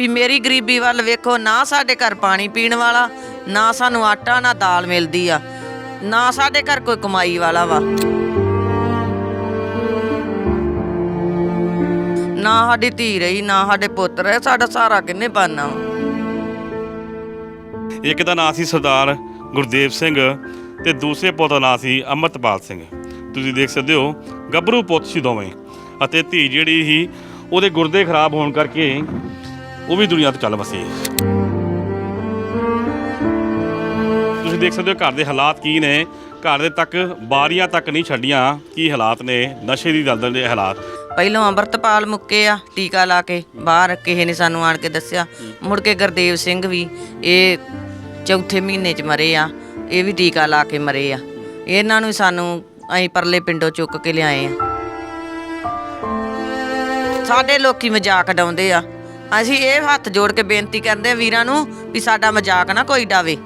ਵੀ ਮੇਰੀ ਗਰੀਬੀ ਵੱਲ ਵੇਖੋ, ਨਾ ਸਾਡੇ ਘਰ ਪਾਣੀ ਪੀਣ ਵਾਲਾ, ਨਾ ਸਾਨੂੰ ਆਟਾ, ਨਾ ਦਾਲ ਮਿਲਦੀ ਆ। ਨਾ ਸਾਡੇ ਘਰ ਕੋਈ ਕਮਾਈ ਵਾਲਾ ਵਾ। ਨਾ ਸਾਡੀ ਧੀ ਰਹੀ, ਨਾ ਸਾਡੇ ਪੁੱਤ ਰਹੇ, ਸਾਡਾ ਸਾਰਾ ਕਿੰਨੇ ਬਣਨਾ ਇੱਕ ਦਾ ਨਾਂ ਸੀ ਸਰਦਾਰ ਗੁਰਦੇਵ ਸਿੰਘ ਤੇ ਦੂਸਰੇ ਪੁੱਤ ਦਾ ਨਾਂ ਸੀ ਅਮਰਤਪਾਲ ਸਿੰਘ। ਤੁਸੀਂ ਦੇਖ ਸਕਦੇ ਹੋ, ਗੱਭਰੂ ਪੁੱਤ ਸੀ ਦੋਵੇਂ। ਅਤੇ ਧੀ ਜਿਹੜੀ ਸੀ, ਉਹਦੇ ਗੁਰਦੇ ਖਰਾਬ ਹੋਣ ਕਰਕੇ ਉਹ ਵੀ ਦੁਨੀਆ ਤੋਂ ਚੱਲ ਵਸੇ। ਤੁਸੀਂ ਦੇਖ ਸਕਦੇ ਹੋ ਘਰ ਦੇ ਹਾਲਾਤ ਕੀ ਨੇ। ਘਰ ਦੇ ਤੱਕ ਬਾਰੀਆਂ ਤੱਕ ਨਹੀਂ ਛੱਡੀਆਂ ਕੀ ਹਾਲਾਤ ਨੇ, ਨਸ਼ੇ ਦੀ ਦਲਦਲ ਦੇ ਹਾਲਾਤ। ਪਹਿਲੋਂ ਅੰਮ੍ਰਿਤਪਾਲ ਮੁੱਕੇ ਆ, ਟੀਕਾ ਲਾ ਕੇ ਬਾਹਰ ਕਿਸੇ ਨੇ ਸਾਨੂੰ ਆਣ ਕੇ ਦੱਸਿਆ। ਮੁੜ ਕੇ ਗੁਰਦੇਵ ਸਿੰਘ ਵੀ ਇਹ ਚੌਥੇ ਮਹੀਨੇ ਚ ਮਰੇ ਆ, ਇਹ ਵੀ ਟੀਕਾ ਲਾ ਕੇ ਮਰੇ ਆ। ਇਹਨਾਂ ਨੂੰ ਸਾਨੂੰ ਅਸੀਂ ਪਰਲੇ ਪਿੰਡੋਂ ਚੁੱਕ ਕੇ ਲਿਆਏ ਆ। ਸਾਡੇ ਲੋਕੀ ਮਜ਼ਾਕ ਡਾਉਂਦੇ ਆ। ਅਸੀਂ ਇਹ ਹੱਥ ਜੋੜ ਕੇ ਬੇਨਤੀ ਕਰਦੇ ਆ ਵੀਰਾਂ ਨੂੰ ਵੀ ਸਾਡਾ ਮਜ਼ਾਕ ਨਾ ਕੋਈ ਡਾਵੇ।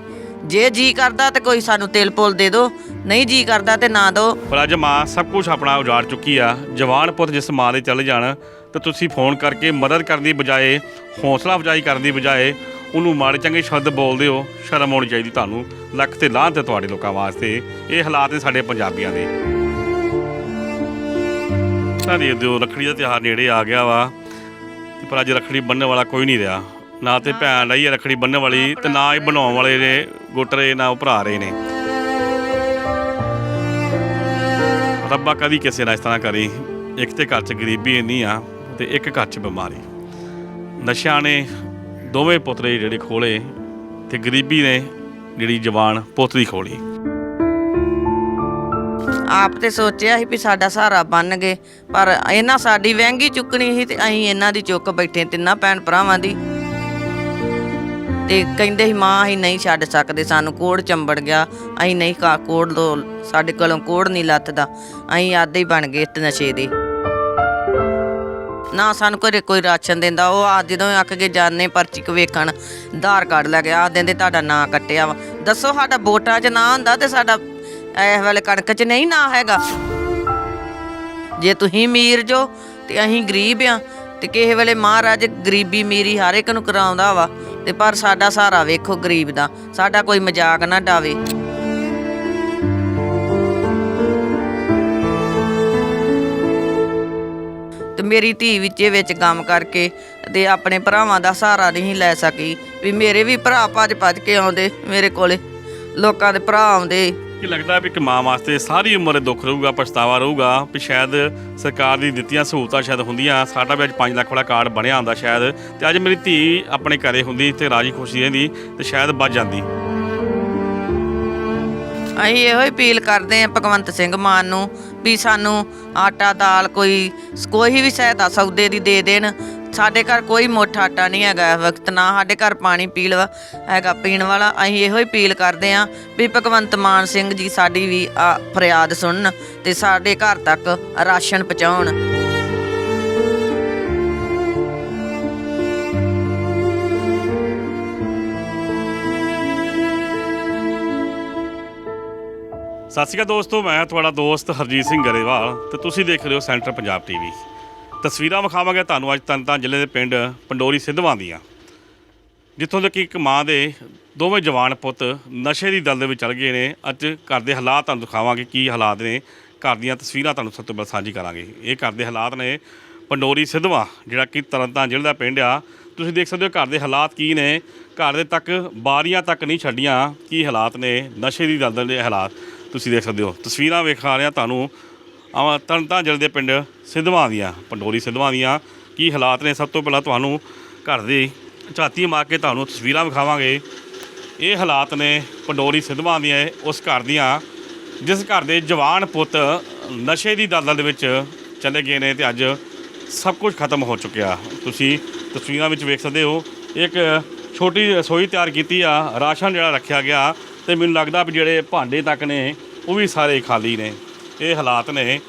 ਜੇ ਜੀ ਕਰਦਾ ਤੇ ਕੋਈ ਸਾਨੂੰ ਤਿਲ ਪੁੱਲ ਦੇ ਦਿਓ ਨਹੀਂ ਜੀ ਕਰਦਾ ਤੇ ਨਾ ਦਿਓ ਪਰ ਅੱਜ ਮਾਂ ਸਭ ਕੁਝ ਆਪਣਾ ਉਜਾੜ ਚੁੱਕੀ ਆ। ਜਵਾਨ ਪੁੱਤ ਜਿਸ ਮਾਂ ਦੇ ਚਲੇ ਜਾਣ, ਤਾਂ ਤੁਸੀਂ ਫੋਨ ਕਰਕੇ ਮਦਦ ਕਰਨ ਦੀ ਬਜਾਏ, ਹੌਸਲਾ ਅਫਜ਼ਾਈ ਕਰਨ ਦੀ ਬਜਾਏ, ਉਹਨੂੰ ਮਾੜੇ ਚੰਗੇ ਸ਼ਬਦ ਬੋਲਦੇ ਹੋ, ਸ਼ਰਮ ਆਉਣੀ ਚਾਹੀਦੀ ਤੁਹਾਨੂੰ, ਲੱਖ ਤੇ ਲਾਹ ਹੈ ਤੁਹਾਡੇ ਲੋਕਾਂ ਵਾਸਤੇ। ਇਹ ਹਾਲਾਤ ਨੇ ਸਾਡੇ ਪੰਜਾਬੀਆਂ ਦੇ। ਸਾਡੇ ਦਿਓ ਰੱਖੜੀ ਦਾ ਤਿਉਹਾਰ ਨੇੜੇ ਆ ਗਿਆ ਵਾ। ਪਰ ਅੱਜ ਰੱਖੜੀ ਬੰਨਣ ਵਾਲਾ ਕੋਈ ਨਹੀਂ ਰਿਹਾ। ਨਾ ਤੇ ਭੈਣ ਰਹੀ ਹੈ ਰੱਖੜੀ ਬੰਨਣ ਵਾਲੀ ਤੇ ਨਾ ਹੀ ਬਣਾਉਣ ਵਾਲੇ ਨੇ ਗੁੱਟਰੇ ਨਾ ਉਹ ਭਰਾ ਰਹੇ ਨੇ। ਰੱਬਾ ਕਦੀ ਕਿਸੇ ਨਾਲ ਇਸ ਤਰ੍ਹਾਂ ਕਰੀ। ਇੱਕ ਤੇ ਘਰ 'ਚ ਗਰੀਬੀ ਇੰਨੀ ਆ ਤੇ ਇੱਕ ਘਰ 'ਚ ਬਿਮਾਰੀ। ਨਸ਼ਿਆਂ ਨੇ ਦੋਵੇਂ ਪੁੱਤਰੇ ਜਿਹੜੇ ਖੋਲੇ ਤੇ ਗਰੀਬੀ ਨੇ ਜਿਹੜੀ ਜਵਾਨ ਪੁੱਤਰੀ ਖੋਲੀ। ਆਪ ਤੇ ਸੋਚਿਆ ਸੀ ਵੀ ਸਾਡਾ ਸਹਾਰਾ ਬਣ ਗਏ, ਪਰ ਇਹਨਾਂ ਸਾਡੀ ਵਹਿੰਗੀ ਚੁੱਕਣੀ ਸੀ ਤੇ ਅਸੀਂ ਇਹਨਾਂ ਦੀ ਚੁੱਕ ਬੈਠੇ ਤਿੰਨਾਂ ਭੈਣ ਭਰਾਵਾਂ ਦੀ। ਤੇ ਕਹਿੰਦੇ ਸੀ, ਮਾਂ, ਅਸੀਂ ਨਹੀਂ ਛੱਡ ਸਕਦੇ, ਸਾਨੂੰ ਕੋੜ ਚੰਬੜ ਗਿਆ, ਅਸੀਂ ਨਹੀਂ ਕਾ, ਕੋੜ ਦੋ ਸਾਡੇ ਕੋਲੋਂ ਕੋੜ ਨਹੀਂ ਲੱਥਦਾ, ਅਸੀਂ ਆਦੇ ਹੀ ਬਣ ਗਏ ਇਸ ਨਸ਼ੇ ਦੇ। ਨਾ ਸਾਨੂੰ ਕੋਈ ਕੋਈ ਰਾਸ਼ਨ ਦਿੰਦਾ, ਉਹ ਆ ਜਦੋਂ ਅੱਕ ਕੇ ਜਾਣੇ ਪਰਚੀ ਕ ਵੇਖਣ, ਆਧਾਰ ਕਾਰਡ ਲੈ ਕੇ ਆ ਦਿੰਦੇ, ਤੁਹਾਡਾ ਨਾਂ ਕੱਟਿਆ ਵਾ। ਦੱਸੋ, ਸਾਡਾ ਵੋਟਾਂ 'ਚ ਨਾਂ ਹੁੰਦਾ ਤੇ ਸਾਡਾ ਇਸ ਵੇਲੇ ਕਣਕ 'ਚ ਨਹੀਂ ਨਾ ਹੈਗਾ। ਜੇ ਤੁਸੀਂ ਅਮੀਰ ਜੋ ਤੇ ਅਸੀਂ ਗਰੀਬ ਆ ਤੇ ਕਿਸੇ ਵੇਲੇ ਮਹਾਰਾਜ ਗਰੀਬੀ ਮੇਰੀ ਹਰ ਇੱਕ ਨੂੰ ਕਰਾਉਂਦਾ ਵਾ ਤੇ ਪਰ ਸਾਡਾ ਸਹਾਰਾ ਵੇਖੋ ਗਰੀਬ ਦਾ, ਸਾਡਾ ਕੋਈ ਮਜ਼ਾਕ ਨਾ ਡਾਵੇ। ਤੇ ਮੇਰੀ ਧੀ ਵਿੱਚੇ ਵਿੱਚ ਕੰਮ ਕਰਕੇ ਤੇ ਆਪਣੇ ਭਰਾਵਾਂ ਦਾ ਸਹਾਰਾ ਨਹੀਂ ਲੈ ਸਕੀ ਵੀ ਮੇਰੇ ਵੀ ਭਰਾ ਭੱਜ ਭੱਜ ਕੇ ਆਉਂਦੇ ਮੇਰੇ ਕੋਲੇ। ਲੋਕਾਂ ਦੇ ਭਰਾ ਆਉਂਦੇ ਕਿ ਲੱਗਦਾ ਵੀ ਇੱਕ ਮਾਂ ਵਾਸਤੇ ਸਾਰੀ ਉਮਰ ਇਹ ਦੁੱਖ ਰਹੂਗਾ, ਪਛਤਾਵਾ ਰਹੂਗਾ ਵੀ ਸ਼ਾਇਦ ਸਰਕਾਰ ਦੀ ਦਿੱਤੀਆਂ ਸਹੂਲਤਾਂ ਸ਼ਾਇਦ ਹੁੰਦੀਆਂ, ਸਾਡਾ ਵੀ ਅੱਜ 5 ਲੱਖ ਵਾਲਾ ਕਾਰਡ ਬਣਿਆ ਹੁੰਦਾ ਸ਼ਾਇਦ ਤੇ ਅੱਜ ਮੇਰੀ ਧੀ ਆਪਣੇ ਘਰੇ ਹੁੰਦੀ ਤੇ ਰਾਜੀ ਖੁਸ਼ੀ ਰਹਿੰਦੀ ਤੇ ਸ਼ਾਇਦ ਬਚ ਜਾਂਦੀ। ਅਸੀਂ ਇਹੋ ਹੀ ਅਪੀਲ ਕਰਦੇ ਹਾਂ ਭਗਵੰਤ ਸਿੰਘ ਮਾਨ ਨੂੰ ਵੀ ਸਾਨੂੰ ਆਟਾ, ਦਾਲ ਕੋਈ ਕੋਈ ਵੀ ਸਹਾਇਤਾ ਸੌਦੇ ਦੀ ਦੇ ਦੇਣ। ਸਾਡੇ ਘਰ ਕੋਈ ਮੋਠਾ ਆਟਾ ਨਹੀਂ ਹੈਗਾ ਵਕਤ, ਨਾ ਸਾਡੇ ਘਰ ਪਾਣੀ ਪੀਣ ਹੈਗਾ ਪੀਣ ਵਾਲਾ। ਅਸੀਂ ਇਹੋ ਹੀ ਅਪੀਲ ਕਰਦੇ ਹਾਂ ਵੀ ਭਗਵੰਤ ਮਾਨ ਸਿੰਘ ਜੀ ਸਾਡੀ ਵੀ ਫਰਿਆਦ ਸੁਣਨ ਤੇ ਸਾਡੇ ਘਰ ਤੱਕ ਰਾਸ਼ਨ ਪਹੁੰਚਾਉਣ। ਸਤਿ ਸ਼੍ਰੀ ਅਕਾਲ ਦੋਸਤੋ, ਮੈਂ ਤੁਹਾਡਾ ਦੋਸਤ ਹਰਜੀਤ ਸਿੰਘ ਗਰੇਵਾਲ ਤੇ ਤੁਸੀਂ ਦੇਖ ਰਹੇ ਹੋ ਸੈਂਟਰ ਪੰਜਾਬ ਟੀਵੀ। ਤਸਵੀਰਾਂ ਵਿਖਾਵਾਂਗੇ ਤੁਹਾਨੂੰ ਅੱਜ ਤਰਨਤਾਰਨ ਜ਼ਿਲ੍ਹੇ ਦੇ ਪਿੰਡ ਪੰਡੋਰੀ ਸਿੱਧਵਾਂ ਦੀਆਂ, ਜਿੱਥੋਂ ਤੱਕ ਇੱਕ ਮਾਂ ਦੇ ਦੋਵੇਂ ਜਵਾਨ ਪੁੱਤ ਨਸ਼ੇ ਦੀ ਦਲ ਦੇ ਵਿੱਚ ਚਲ ਗਏ ਨੇ। ਅੱਜ ਘਰ ਦੇ ਹਾਲਾਤ ਤੁਹਾਨੂੰ ਦਿਖਾਵਾਂਗੇ, ਕੀ ਹਾਲਾਤ ਨੇ। ਘਰ ਦੀਆਂ ਤਸਵੀਰਾਂ ਤੁਹਾਨੂੰ ਸਭ ਤੋਂ ਪਹਿਲਾਂ ਸਾਂਝੀ ਕਰਾਂਗੇ। ਇਹ ਘਰ ਦੇ ਹਾਲਾਤ ਨੇ ਪੰਡੋਰੀ ਸਿੱਧਵਾਂ, ਜਿਹੜਾ ਕਿ ਤਰਨਤਾਰਨ ਜ਼ਿਲ੍ਹੇ ਦਾ ਪਿੰਡ ਆ। ਤੁਸੀਂ ਦੇਖ ਸਕਦੇ ਹੋ ਘਰ ਦੇ ਹਾਲਾਤ ਕੀ ਨੇ। ਘਰ ਦੇ ਤੱਕ ਬਾਰੀਆਂ ਤੱਕ ਨਹੀਂ ਛੱਡੀਆਂ, ਕੀ ਹਾਲਾਤ ਨੇ। ਨਸ਼ੇ ਦੀ ਦਲਦਲ ਦੇ ਹਾਲਾਤ ਤੁਸੀਂ ਦੇਖ ਸਕਦੇ ਹੋ। ਤਸਵੀਰਾਂ ਵੇਖਾ ਰਿਹਾ ਤੁਹਾਨੂੰ ਤਰਨਤਾਰਨ ਜ਼ਿਲ੍ਹੇ ਦੇ ਪਿੰਡ ਸਿੱਧਵਾਂ ਦੀਆਂ, ਪੰਡੋਰੀ ਸਿੱਧਵਾਂ ਦੀਆਂ। ਕੀ ਹਾਲਾਤ ਨੇ? ਸਭ ਤੋਂ ਪਹਿਲਾਂ ਤੁਹਾਨੂੰ ਘਰ ਦੀ ਝਾਤੀ ਮਾਰ ਕੇ ਤੁਹਾਨੂੰ ਤਸਵੀਰਾਂ ਵਿਖਾਵਾਂਗੇ। ਇਹ ਹਾਲਾਤ ਨੇ ਪੰਡੋਰੀ ਸਿੱਧਵਾਂ ਦੀਆਂ, ਉਸ ਘਰ ਦੀਆਂ, ਜਿਸ ਘਰ ਦੇ ਜਵਾਨ ਪੁੱਤ ਨਸ਼ੇ ਦੀ ਦਲਦਲ ਦੇ ਵਿੱਚ ਚਲੇ ਗਏ ਨੇ ਤੇ ਅੱਜ ਸਭ ਕੁਝ ਖਤਮ ਹੋ ਚੁੱਕਿਆ। ਤੁਸੀਂ ਤਸਵੀਰਾਂ ਵਿੱਚ ਵੇਖ ਸਕਦੇ ਹੋ, ਇੱਕ ਛੋਟੀ ਰਸੋਈ ਤਿਆਰ ਕੀਤੀ ਆ, ਰਾਸ਼ਨ ਜਿਹੜਾ ਰੱਖਿਆ ਗਿਆ ਤੇ ਮੈਨੂੰ ਲੱਗਦਾ ਵੀ ਜਿਹੜੇ ਭਾਂਡੇ ਤੱਕ ਨੇ, ਉਹ ਵੀ ਸਾਰੇ ਖਾਲੀ ਨੇ। ਇਹ ਹਾਲਾਤ ਨੇ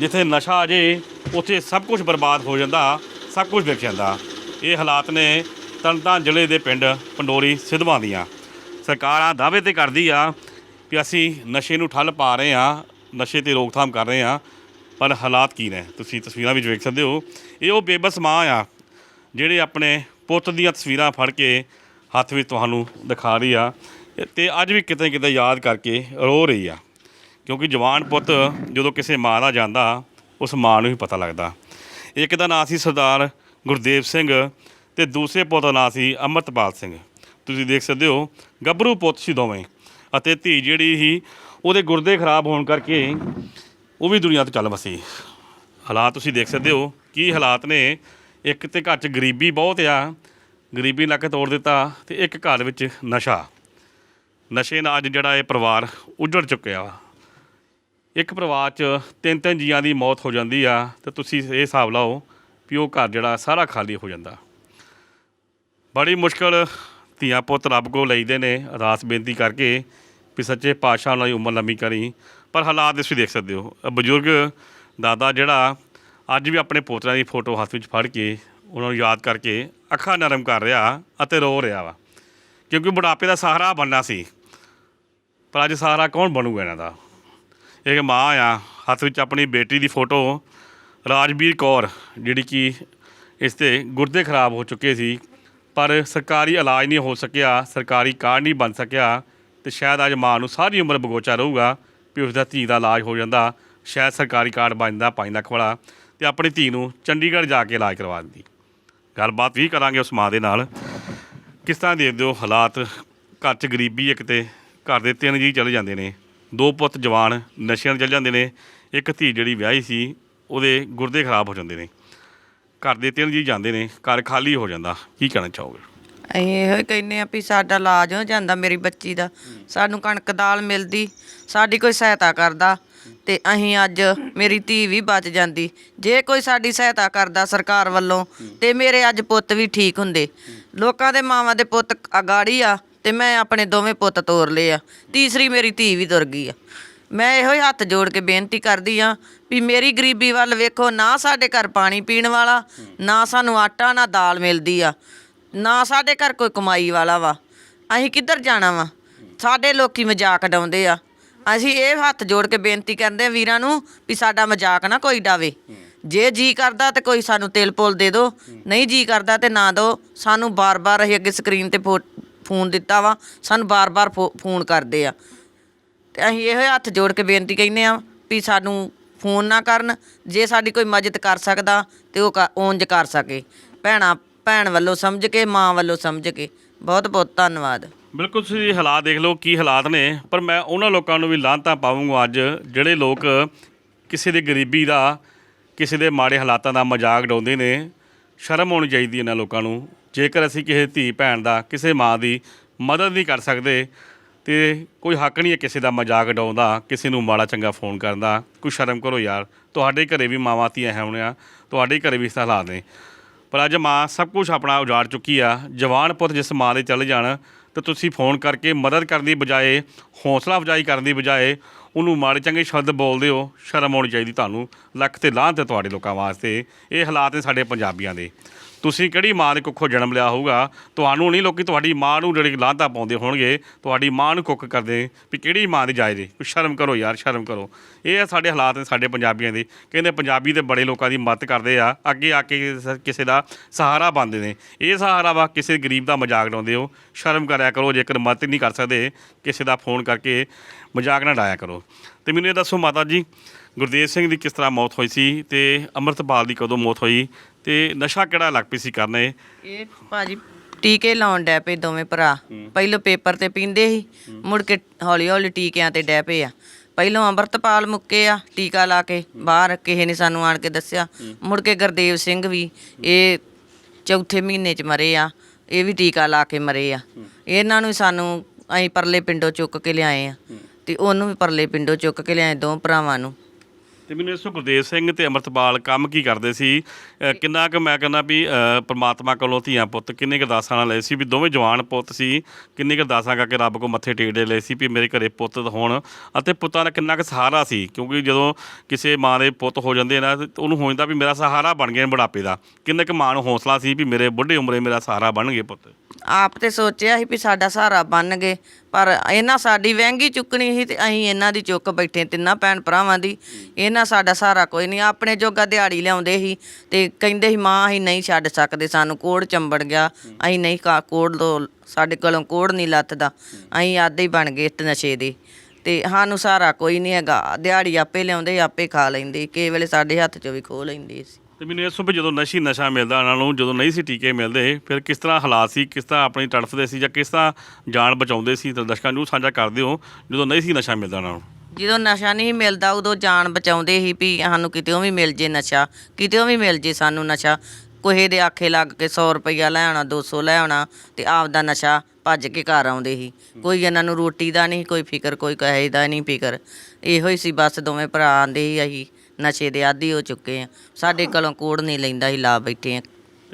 ਜਿੱਥੇ ਨਸ਼ਾ ਅਜੇ ਉੱਥੇ ਸਭ ਕੁਝ ਬਰਬਾਦ ਹੋ ਜਾਂਦਾ, ਸਭ ਕੁਝ ਵਿਕ ਜਾਂਦਾ। ਇਹ ਹਾਲਾਤ ਨੇ ਤਰਨਤਾਰਨ ਜ਼ਿਲ੍ਹੇ ਦੇ ਪਿੰਡ ਪੰਡੋਰੀ ਸਿੱਧਵਾਂ ਦੀਆਂ। ਸਰਕਾਰਾਂ ਦਾਅਵੇ ਤੇ ਕਰਦੀ ਆ ਕਿ ਅਸੀਂ ਨਸ਼ੇ ਨੂੰ ਠੱਲ ਪਾ ਰਹੇ ਆ ਨਸ਼ੇ ਤੇ ਰੋਕਥਾਮ ਕਰ ਰਹੇ ਆ ਪਰ ਹਾਲਾਤ ਕੀ ਨੇ? ਤੁਸੀਂ ਤਸਵੀਰਾਂ ਵਿੱਚ ਵੇਖ ਸਕਦੇ ਹੋ। ਇਹ ਉਹ ਬੇਬਸ ਮਾਂ ਆ, ਜਿਹੜੇ ਆਪਣੇ ਪੁੱਤ ਦੀਆਂ ਤਸਵੀਰਾਂ ਫੜ ਕੇ ਹੱਥ ਵਿੱਚ ਤੁਹਾਨੂੰ ਦਿਖਾ ਰਹੀ ਆ ਤੇ ਅੱਜ ਵੀ ਕਿਤੇ ਕਿਤੇ ਯਾਦ ਕਰਕੇ ਰੋ ਰਹੀ ਆ। ਕਿਉਂਕਿ ਜਵਾਨ ਪੁੱਤ ਜਦੋਂ ਕਿਸੇ ਮਾਂ ਦਾ ਜਾਂਦਾ, ਉਸ ਮਾਂ ਨੂੰ ਹੀ ਪਤਾ ਲੱਗਦਾ। ਇੱਕ ਦਾ ਨਾਂ ਸੀ ਸਰਦਾਰ ਗੁਰਦੇਵ ਸਿੰਘ ਤੇ ਦੂਸਰੇ ਪੁੱਤ ਦਾ ਨਾਂ ਸੀ ਅਮਰਤਪਾਲ ਸਿੰਘ। ਤੁਸੀਂ ਦੇਖ ਸਕਦੇ ਹੋ, ਗੱਭਰੂ ਪੁੱਤ ਸੀ ਦੋਵੇਂ ਅਤੇ ਧੀ ਜਿਹੜੀ ਸੀ, ਉਹਦੇ ਗੁਰਦੇ ਖਰਾਬ ਹੋਣ ਕਰਕੇ ਉਹ ਵੀ ਦੁਨੀਆ ਤੋਂ ਚੱਲ ਵਸੀ। ਹਾਲਾਤ ਤੁਸੀਂ ਦੇਖ ਸਕਦੇ ਹੋ ਕੀ ਹਾਲਾਤ ਨੇ। ਇੱਕ ਤੇ ਘਰ 'ਚ ਗਰੀਬੀ ਬਹੁਤ ਆ, ਗਰੀਬੀ ਨੱਕ ਤੋੜ ਦਿੱਤਾ ਤੇ ਇੱਕ ਘਰ ਵਿੱਚ ਨਸ਼ਾ। ਨਸ਼ੇ ਨਾਲ ਅੱਜ ਜਿਹੜਾ ਇਹ ਪਰਿਵਾਰ ਉਜੜ ਚੁੱਕਿਆ। ਵਾ ਇੱਕ ਪਰਿਵਾਰ 'ਚ ਤਿੰਨ ਤਿੰਨ ਜੀਆਂ ਦੀ ਮੌਤ ਹੋ ਜਾਂਦੀ ਆ, ਤੇ ਤੁਸੀਂ ਇਹ ਹਿਸਾਬ ਲਾਓ ਵੀ ਉਹ ਘਰ ਜਿਹੜਾ ਸਾਰਾ ਖਾਲੀ ਹੋ ਜਾਂਦਾ। ਬੜੀ ਮੁਸ਼ਕਲ ਧੀਆਂ ਪੁੱਤ ਰੱਬ ਕੋ ਲਈਦੇ ਨੇ ਅਰਦਾਸ ਬੇਨਤੀ ਕਰਕੇ ਵੀ ਸੱਚੇ ਪਾਤਸ਼ਾਹ ਉਹਨਾਂ ਦੀ ਉਮਰ ਲੰਮੀ ਕਰੀ। ਪਰ ਹਾਲਾਤ ਤੁਸੀਂ ਦੇਖ ਸਕਦੇ ਹੋ ਬਜ਼ੁਰਗ ਦਾਦਾ ਜਿਹੜਾ ਅੱਜ ਵੀ ਆਪਣੇ ਪੋਤਰਿਆਂ ਦੀ ਫੋਟੋ ਹੱਥ ਵਿੱਚ ਫੜ ਕੇ ਉਹਨਾਂ ਨੂੰ ਯਾਦ ਕਰਕੇ ਅੱਖਾਂ ਨਰਮ ਕਰ ਰਿਹਾ ਅਤੇ ਰੋ ਰਿਹਾ ਵਾ। ਕਿਉਂਕਿ ਬੁਢਾਪੇ ਦਾ ਸਹਾਰਾ ਬਣਨਾ ਸੀ, ਪਰ ਅੱਜ ਸਹਾਰਾ ਕੌਣ ਬਣੂਗਾ ਇਹਨਾਂ ਦਾ? ਇੱਕ ਮਾਂ ਆ, ਹੱਥ ਵਿੱਚ ਆਪਣੀ ਬੇਟੀ ਦੀ ਫੋਟੋ, ਰਾਜਵੀਰ ਕੌਰ, ਜਿਹੜੀ ਕਿ ਇਸ ਤੇ ਗੁਰਦੇ ਖਰਾਬ ਹੋ ਚੁੱਕੇ ਸੀ, ਪਰ ਸਰਕਾਰੀ ਇਲਾਜ ਨਹੀਂ ਹੋ ਸਕਿਆ, ਸਰਕਾਰੀ ਕਾਰਡ ਨਹੀਂ ਬਣ ਸਕਿਆ, ਤੇ ਸ਼ਾਇਦ ਅੱਜ ਮਾਂ ਨੂੰ ਸਾਰੀ ਉਮਰ ਬਗੋਚਾ ਰਹੂਗਾ, ਵੀ ਉਸ ਦਾ ਧੀ ਦਾ ਇਲਾਜ ਹੋ ਜਾਂਦਾ, ਸ਼ਾਇਦ ਸਰਕਾਰੀ ਕਾਰਡ ਬਣਦਾ 5 ਲੱਖ ਵਾਲਾ, ਤੇ ਆਪਣੀ ਧੀ ਨੂੰ ਚੰਡੀਗੜ੍ਹ ਜਾ ਕੇ ਇਲਾਜ ਕਰਵਾ ਦਿੰਦੀ। ਗੱਲਬਾਤ ਵੀ ਕਰਾਂਗੇ ਉਸ ਮਾਂ ਦੇ ਨਾਲ। ਕਿਸ ਤਰ੍ਹਾਂ ਦੇਖਦੇ ਹੋ ਹਾਲਾਤ? ਘਰ 'ਚ ਗਰੀਬੀ ਇੱਕ ਤੇ, ਘਰ ਦੇ ਤਿੰਨ ਜੀ ਚਲੇ ਜਾਂਦੇ ਨੇ। ਦੋ ਪੁੱਤ ਜਵਾਨ ਨਸ਼ਿਆਂ 'ਤੇ ਚਲੇ ਜਾਂਦੇ ਨੇ, ਇੱਕ ਧੀ ਜਿਹੜੀ ਵਿਆਹੀ ਸੀ, ਉਹਦੇ ਗੁਰਦੇ ਖਰਾਬ ਹੋ ਜਾਂਦੇ ਨੇ। ਘਰ ਦੇ ਤਿੰਨ ਜੀ ਜਾਂਦੇ ਨੇ, ਘਰ ਖਾਲੀ ਹੋ ਜਾਂਦਾ। ਕੀ ਕਹਿਣਾ ਚਾਹੋਗੇ? ਅਸੀਂ ਇਹੋ ਹੀ ਕਹਿੰਦੇ ਆ ਵੀ ਸਾਡਾ ਇਲਾਜ ਹੋ ਜਾਂਦਾ ਮੇਰੀ ਬੱਚੀ ਦਾ। ਸਾਨੂੰ ਕਣਕ ਦਾਲ ਮਿਲਦੀ, ਸਾਡੀ ਕੋਈ ਸਹਾਇਤਾ ਕਰਦਾ। ਤੇ ਅਸੀਂ ਅੱਜ ਮੇਰੀ ਧੀ ਵੀ ਬਚ ਜਾਂਦੀ। ਜੇ ਕੋਈ ਸਾਡੀ ਸਹਾਇਤਾ ਕਰਦਾ ਸਰਕਾਰ ਵੱਲੋਂ, ਤੇ ਮੇਰੇ ਅੱਜ ਪੁੱਤ ਵੀ ਠੀਕ ਹੁੰਦੇ। ਲੋਕਾਂ ਦੇ ਮਾਵਾਂ ਦੇ ਪੁੱਤ ਅਗਾੜੀ ਆ ਤੇ ਮੈਂ ਆਪਣੇ ਦੋਵੇਂ ਪੁੱਤ ਤੋਰ ਲਏ ਆ। ਤੀਸਰੀ ਮੇਰੀ ਧੀ ਵੀ ਤੁਰ ਗਈ ਆ। ਮੈਂ ਇਹੋ ਹੀ ਹੱਥ ਜੋੜ ਕੇ ਬੇਨਤੀ ਕਰਦੀ ਆ ਵੀ ਮੇਰੀ ਗਰੀਬੀ ਵੱਲ ਵੇਖੋ, ਨਾ ਸਾਡੇ ਘਰ ਪਾਣੀ ਪੀਣ ਵਾਲਾ, ਨਾ ਸਾਨੂੰ ਆਟਾ, ਨਾ ਦਾਲ ਮਿਲਦੀ ਆ। ਨਾ ਸਾਡੇ ਘਰ ਕੋਈ ਕਮਾਈ ਵਾਲਾ ਵਾ। ਅਸੀਂ ਕਿੱਧਰ ਜਾਣਾ ਵਾ? ਸਾਡੇ ਲੋਕੀ ਮਜ਼ਾਕ ਡਾਉਂਦੇ ਆ। ਅਸੀਂ ਇਹ ਹੱਥ ਜੋੜ ਕੇ ਬੇਨਤੀ ਕਰਦੇ ਆ ਵੀਰਾਂ ਨੂੰ ਵੀ ਸਾਡਾ ਮਜ਼ਾਕ ਨਾ ਕੋਈ ਡਾਵੇ ਜੇ ਜੀ ਕਰਦਾ ਤੇ ਕੋਈ ਸਾਨੂੰ ਤਿਲ ਪੁੱਲ ਦੇ ਦਿਓ ਨਹੀਂ ਜੀ ਕਰਦਾ ਤੇ ਨਾ ਦਿਓ ਸਾਨੂੰ ਬਾਰ-ਬਾਰ ਅਸੀਂ ਅੱਗੇ ਸਕਰੀਨ ਤੇ ਫੋ- ਫੋਨ ਦਿੱਤਾ ਵਾ, ਸਾਨੂੰ ਬਾਰ-ਬਾਰ ਫੋ- ਫੋਨ ਕਰਦੇ ਆ। ਤੇ ਅਸੀਂ ਇਹੋ ਹੱਥ ਜੋੜ ਕੇ ਬੇਨਤੀ ਕਹਿੰਦੇ ਆ ਵੀ ਸਾਨੂੰ ਫੋਨ ਨਾ ਕਰਨ, ਜੇ ਸਾਡੀ ਕੋਈ ਮਦਦ ਕਰ ਸਕਦਾ, ਤੇ ਉਹ ਕ- ਉਂਝ ਕਰ ਸਕੇ। ਭੈਣਾ, ਭੈਣ ਵੱਲੋਂ ਸਮਝ ਕੇ, ਮਾਂ ਵੱਲੋਂ ਸਮਝ ਕੇ। ਬਹੁਤ ਬਹੁਤ ਧੰਨਵਾਦ। ਬਿਲਕੁਲ ਤੁਸੀਂ ਹਾਲਾਤ ਦੇਖ ਲਓ ਕੀ ਹਾਲਾਤ ਨੇ, ਪਰ ਮੈਂ ਉਹਨਾਂ ਲੋਕਾਂ ਨੂੰ ਵੀ ਲਾਂਤਾ ਪਾਵਾਂਗਾ ਅੱਜ, ਜਿਹੜੇ ਲੋਕ ਕਿਸੇ ਦੇ ਗਰੀਬੀ ਦਾ, ਕਿਸੇ ਦੇ ਮਾੜੇ ਹਾਲਾਤਾਂ ਦਾ ਮਜ਼ਾਕ ਡਾਉਂਦੇ ਨੇ। ਸ਼ਰਮ ਹੋਣੀ ਚਾਹੀਦੀ ਇਹਨਾਂ ਲੋਕਾਂ ਨੂੰ। ਜੇਕਰ ਅਸੀਂ ਕਿਸੇ ਧੀ ਭੈਣ ਦਾ, ਕਿਸੇ ਮਾਂ ਦੀ ਮਦਦ ਨਹੀਂ ਕਰ ਸਕਦੇ, ਤੇ ਕੋਈ ਹੱਕ ਨਹੀਂ ਹੈ ਕਿਸੇ ਦਾ ਮਜ਼ਾਕ ਉਡਾਉਂਦਾ, ਕਿਸੇ ਨੂੰ ਮਾੜਾ ਚੰਗਾ ਫੋਨ ਕਰਦਾ, ਕੋਈ ਸ਼ਰਮ ਕਰੋ ਯਾਰ, ਤੁਹਾਡੇ ਘਰੇ ਵੀ ਮਾਵਾਂ ਧੀਆਂ ਹੈ ਹੋਣੀਆਂ, ਤੁਹਾਡੇ ਘਰੇ ਵੀ ਇਸ ਤਰ੍ਹਾਂ ਹਾਲਾਤ ਨੇ। ਪਰ ਅੱਜ ਮਾਂ ਸਭ ਕੁਝ ਆਪਣਾ ਉਜਾੜ ਚੁੱਕੀ ਆ, ਜਵਾਨ ਪੁੱਤ ਜਿਸ ਮਾਂ ਦੇ ਚਲੇ ਜਾਣ, ਤੇ ਤੁਸੀਂ ਫੋਨ ਕਰਕੇ ਮਦਦ ਕਰਨ ਦੀ ਬਜਾਏ, ਹੌਸਲਾ ਅਫਜ਼ਾਈ ਕਰਨ ਦੀ ਬਜਾਏ, ਉਹਨੂੰ ਮਾੜੇ ਚੰਗੇ ਸ਼ਬਦ ਬੋਲਦੇ ਹੋ, ਸ਼ਰਮ ਆਉਣੀ ਚਾਹੀਦੀ ਤੁਹਾਨੂੰ, ਲੱਖ ਤੇ ਲਾਹਨਤ ਹੈ ਤੁਹਾਡੇ ਲੋਕਾਂ ਵਾਸਤੇ, ਇਹ ਹਾਲਾਤ ਨੇ ਸਾਡੇ ਪੰਜਾਬੀਆਂ ਦੇ। ਤੁਸੀਂ ਕਿਹੜੀ ਮਾਂ ਦੇ ਕੁੱਖੋਂ ਜਨਮ ਲਿਆ ਹੋਊਗਾ? ਤੁਹਾਨੂੰ ਨਹੀਂ ਲੋਕੀ ਤੁਹਾਡੀ ਮਾਂ ਨੂੰ ਜਿਹੜੇ ਲਾਹਨਤਾਂ ਪਾਉਂਦੇ ਹੋਣਗੇ, ਤੁਹਾਡੀ ਮਾਂ ਨੂੰ ਕੁੱਕ ਕਰਦੇ ਵੀ ਕਿਹੜੀ ਮਾਂ ਦੀ ਜਾਇਜ਼ ਹੈ ਕੋਈ ਸ਼ਰਮ ਕਰੋ ਯਾਰ, ਸ਼ਰਮ ਕਰੋ। ਇਹ ਆ ਸਾਡੇ ਹਾਲਾਤ ਨੇ ਸਾਡੇ ਪੰਜਾਬੀਆਂ ਦੇ। ਕਹਿੰਦੇ ਪੰਜਾਬੀ ਤੇ ਬੜੇ ਲੋਕਾਂ ਦੀ ਮਦਦ ਕਰਦੇ ਆ। ਅੱਗੇ ਆ ਕੇ ਕਿਸੇ ਦਾ ਸਹਾਰਾ ਬਣਦੇ ਨੇ। ਇਹ ਸਹਾਰਾ ਵਾ ਕਿਸੇ ਗਰੀਬ ਦਾ ਮਜ਼ਾਕ ਉਡਾਉਂਦੇ ਹੋ। ਸ਼ਰਮ ਕਰਿਆ ਕਰੋ, ਜੇਕਰ ਮਦਦ ਨਹੀਂ ਕਰ ਸਕਦੇ, ਕਿਸੇ ਦਾ ਫੋਨ ਕਰਕੇ ਮਜ਼ਾਕ ਨਾ ਡਾਇਆ ਕਰੋ। ਤੇ ਮੈਨੂੰ ਇਹ ਦੱਸੋ ਮਾਤਾ ਜੀ, ਗੁਰਦੇਵ ਸਿੰਘ ਦੀ ਕਿਸ ਤਰ੍ਹਾਂ ਮੌਤ ਹੋਈ ਸੀ? ਤੇ ਅੰਮ੍ਰਿਤਪਾਲ ਦੀ ਕਦੋਂ ਮੌਤ ਹੋਈ? ਤੇ ਨਸ਼ਾ ਕਿਹੜਾ ਲੱਗ ਪਈ ਸੀ ਕਰਨੇ ਇਹ? ਭਾਜੀ ਟੀਕੇ ਲਾਉਣ ਡੈ ਪਏ ਦੋਵੇਂ ਭਰਾ। ਪਹਿਲਾਂ ਪੇਪਰ ਤੇ ਪੀਂਦੇ ਸੀ ਮੁੜ ਕੇ ਹੌਲੀ ਹੌਲੀ ਟੀਕਿਆਂ ਤੇ ਡੈ ਪਏ ਆ। ਪਹਿਲਾਂ ਅੰਮ੍ਰਿਤਪਾਲ ਮੁੱਕੇ ਆ ਟੀਕਾ ਲਾ ਕੇ ਬਾਹਰ ਕਿਸੇ ਨੇ ਸਾਨੂੰ ਆਣ ਕੇ ਦੱਸਿਆ। ਮੁੜ ਕੇ ਗੁਰਦੇਵ ਸਿੰਘ ਵੀ ਇਹ ਚੌਥੇ ਮਹੀਨੇ ਚ ਮਰੇ ਆ ਇਹ ਵੀ ਟੀਕਾ ਲਾ ਕੇ ਮਰੇ ਆ। ਇਹਨਾਂ ਨੂੰ ਸਾਨੂੰ ਅਸੀਂ ਪਰਲੇ ਪਿੰਡੋਂ ਚੁੱਕ ਕੇ ਲਿਆਏ ਆ। ਤੇ ਉਹਨੂੰ ਵੀ ਪਰਲੇ ਪਿੰਡੋਂ ਚੁੱਕ ਕੇ ਲਿਆਏ ਦੋ ਭਰਾਵਾਂ ਨੂੰ। ਤੇ ਮੈਨੂੰ ਇਸ ਤੋਂ ਗੁਰਦੇਵ ਸਿੰਘ ਤੇ ਅੰਮ੍ਰਿਤਪਾਲ ਕੰਮ ਕੀ ਕਰਦੇ ਸੀ? ਅ, ਕਿੰਨਾ ਕੁ ਮੈਂ ਕਹਿੰਦਾ ਵੀ ਅ, ਪ੍ਰਮਾਤਮਾ ਕੋਲੋਂ ਧੀਆਂ ਪੁੱਤ ਕਿੰਨੇ ਕੁ ਅਰਦਾਸਾਂ ਨਾਲ ਲਏ ਸੀ? ਵੀ ਦੋਵੇਂ ਜਵਾਨ ਪੁੱਤ ਸੀ ਕਿੰਨੇ ਕੁ ਅਰਦਾਸਾਂ ਕਰਕੇ ਰੱਬ ਕੋ ਮੱਥੇ ਟੇਕਦੇ ਲਏ ਸੀ ਵੀ ਮੇਰੇ ਘਰੇ ਪੁੱਤ ਹੋਣ ਅਤੇ ਪੁੱਤਾਂ ਦਾ ਕਿੰਨਾ ਕੁ ਸਹਾਰਾ ਸੀ? ਕਿਉਂਕਿ ਜਦੋਂ ਕਿਸੇ ਮਾਂ ਦੇ ਪੁੱਤ ਹੋ ਜਾਂਦੇ ਨਾ ਤੇ ਉਹਨੂੰ ਹੋ ਜਾਂਦਾ ਵੀ ਮੇਰਾ ਸਹਾਰਾ ਬਣ ਗਿਆ ਬੁਢਾਪੇ ਦਾ। ਕਿੰਨੇ ਕੁ ਮਾਂ ਨੂੰ ਹੌਸਲਾ ਸੀ ਵੀ ਮੇਰੇ ਬੁੱਢੇ ਉਮਰੇ ਮੇਰਾ ਸਹਾਰਾ ਬਣ ਗਏ ਪੁੱਤ। ਆਪ ਤੇ ਸੋਚਿਆ ਸੀ ਵੀ ਸਾਡਾ ਸਹਾਰਾ ਬਣ ਗਏ, ਪਰ ਇਹਨਾਂ ਸਾਡੀ ਵਹਿੰਗੀ ਚੁੱਕਣੀ ਸੀ ਤੇ ਅਸੀਂ ਇਹਨਾਂ ਦੀ ਚੁੱਕ ਬੈਠੇ ਤਿੰਨਾਂ ਭੈਣ ਭਰਾਵਾਂ ਦੀ। ਇਹਨਾਂ ਸਾਡਾ ਸਹਾਰਾ ਕੋਈ ਨਹੀਂ, ਆਪਣੇ ਜੋਗਾ ਦਿਹਾੜੀ ਲਿਆਉਂਦੇ ਸੀ ਤੇ ਕਹਿੰਦੇ ਸੀ, ਮਾਂ, ਅਸੀਂ ਨਹੀਂ ਛੱਡ ਸਕਦੇ, ਸਾਨੂੰ ਕੋੜ ਚੰਬੜ ਗਿਆ, ਅਸੀਂ ਨਹੀਂ ਕਾ, ਕੋੜ ਦੋ ਸਾਡੇ ਕੋਲੋਂ ਕੋੜ ਨਹੀਂ ਲੱਥਦਾ, ਅਸੀਂ ਆਦੇ ਹੀ ਬਣ ਗਏ ਇਸ ਨਸ਼ੇ ਦੇ। ਤੇ ਸਾਨੂੰ ਸਹਾਰਾ ਕੋਈ ਨਹੀਂ ਹੈਗਾ, ਦਿਹਾੜੀ ਆਪੇ ਲਿਆਉਂਦੇ, ਆਪੇ ਖਾ ਲੈਂਦੇ ਕਈ ਵੇਲੇ ਸਾਡੇ ਹੱਥ ਚੋਂ ਵੀ ਖੋ ਲੈਂਦੇ ਸੀ। ਤੇ ਮੈਨੂੰ ਇਹ ਤੋਂ ਜਦੋਂ ਨਸ਼ੀ ਨਸ਼ਾ ਮਿਲਦਾ ਉਹਨਾਂ ਨੂੰ, ਜਦੋਂ ਨਹੀਂ ਸੀ ਟੀਕੇ ਮਿਲਦੇ, ਫਿਰ ਕਿਸ ਤਰ੍ਹਾਂ ਹਾਲਾਤ ਸੀ, ਕਿਸ ਤਰ੍ਹਾਂ ਆਪਣੀ ਤੜਫਦੇ ਸੀ ਜਾਂ ਕਿਸ ਤਰ੍ਹਾਂ ਜਾਨ ਬਚਾਉਂਦੇ ਸੀ, ਤਾਂ ਦਰਸ਼ਕਾਂ ਨੂੰ ਸਾਂਝਾ ਕਰਦੇ ਹੋ, ਜਦੋਂ ਨਹੀਂ ਸੀ ਨਸ਼ਾ ਮਿਲਦਾ ਉਹਨਾਂ ਨੂੰ। ਜਦੋਂ ਨਸ਼ਾ ਨਹੀਂ ਮਿਲਦਾ, ਉਦੋਂ ਜਾਨ ਬਚਾਉਂਦੇ ਸੀ ਵੀ ਸਾਨੂੰ ਕਿਤੇੋਂ ਵੀ ਮਿਲ ਜੇ ਨਸ਼ਾ ਕਿਤੇੋਂ ਵੀ ਮਿਲ ਜੇ ਸਾਨੂੰ ਨਸ਼ਾ। ਕੋਹੇ ਦੇ ਆਖੇ ਲੱਗ ਕੇ 100 ਰੁਪਈਆ ਲੈ ਆਉਣਾ 200 ਲੈ ਆਉਣਾ ਤੇ ਆਪਦਾ ਨਸ਼ਾ ਭੱਜ ਕੇ ਘਰ ਆਉਂਦੇ ਸੀ ਕੋਈ ਇਹਨਾਂ ਨੂੰ ਰੋਟੀ ਦਾ ਨਹੀਂ, ਕੋਈ ਫਿਕਰ, ਕੋਈ ਕਹੇ ਦਾ ਨਹੀਂ ਫਿਕਰ। ਇਹੋ ਹੀ ਸੀ ਬਸ ਦੋਵੇਂ ਭਰਾ ਆਂਦੇ ਸੀ ਅਸੀਂ ਨਸ਼ੇ ਦੇ ਆਦੀ ਹੋ ਚੁੱਕੇ ਆ। ਸਾਡੇ ਕੋਲੋਂ ਕੋੜ ਨਹੀਂ ਲੈਂਦਾ ਹੀ ਲਾ ਬੈਠੇ ਆ।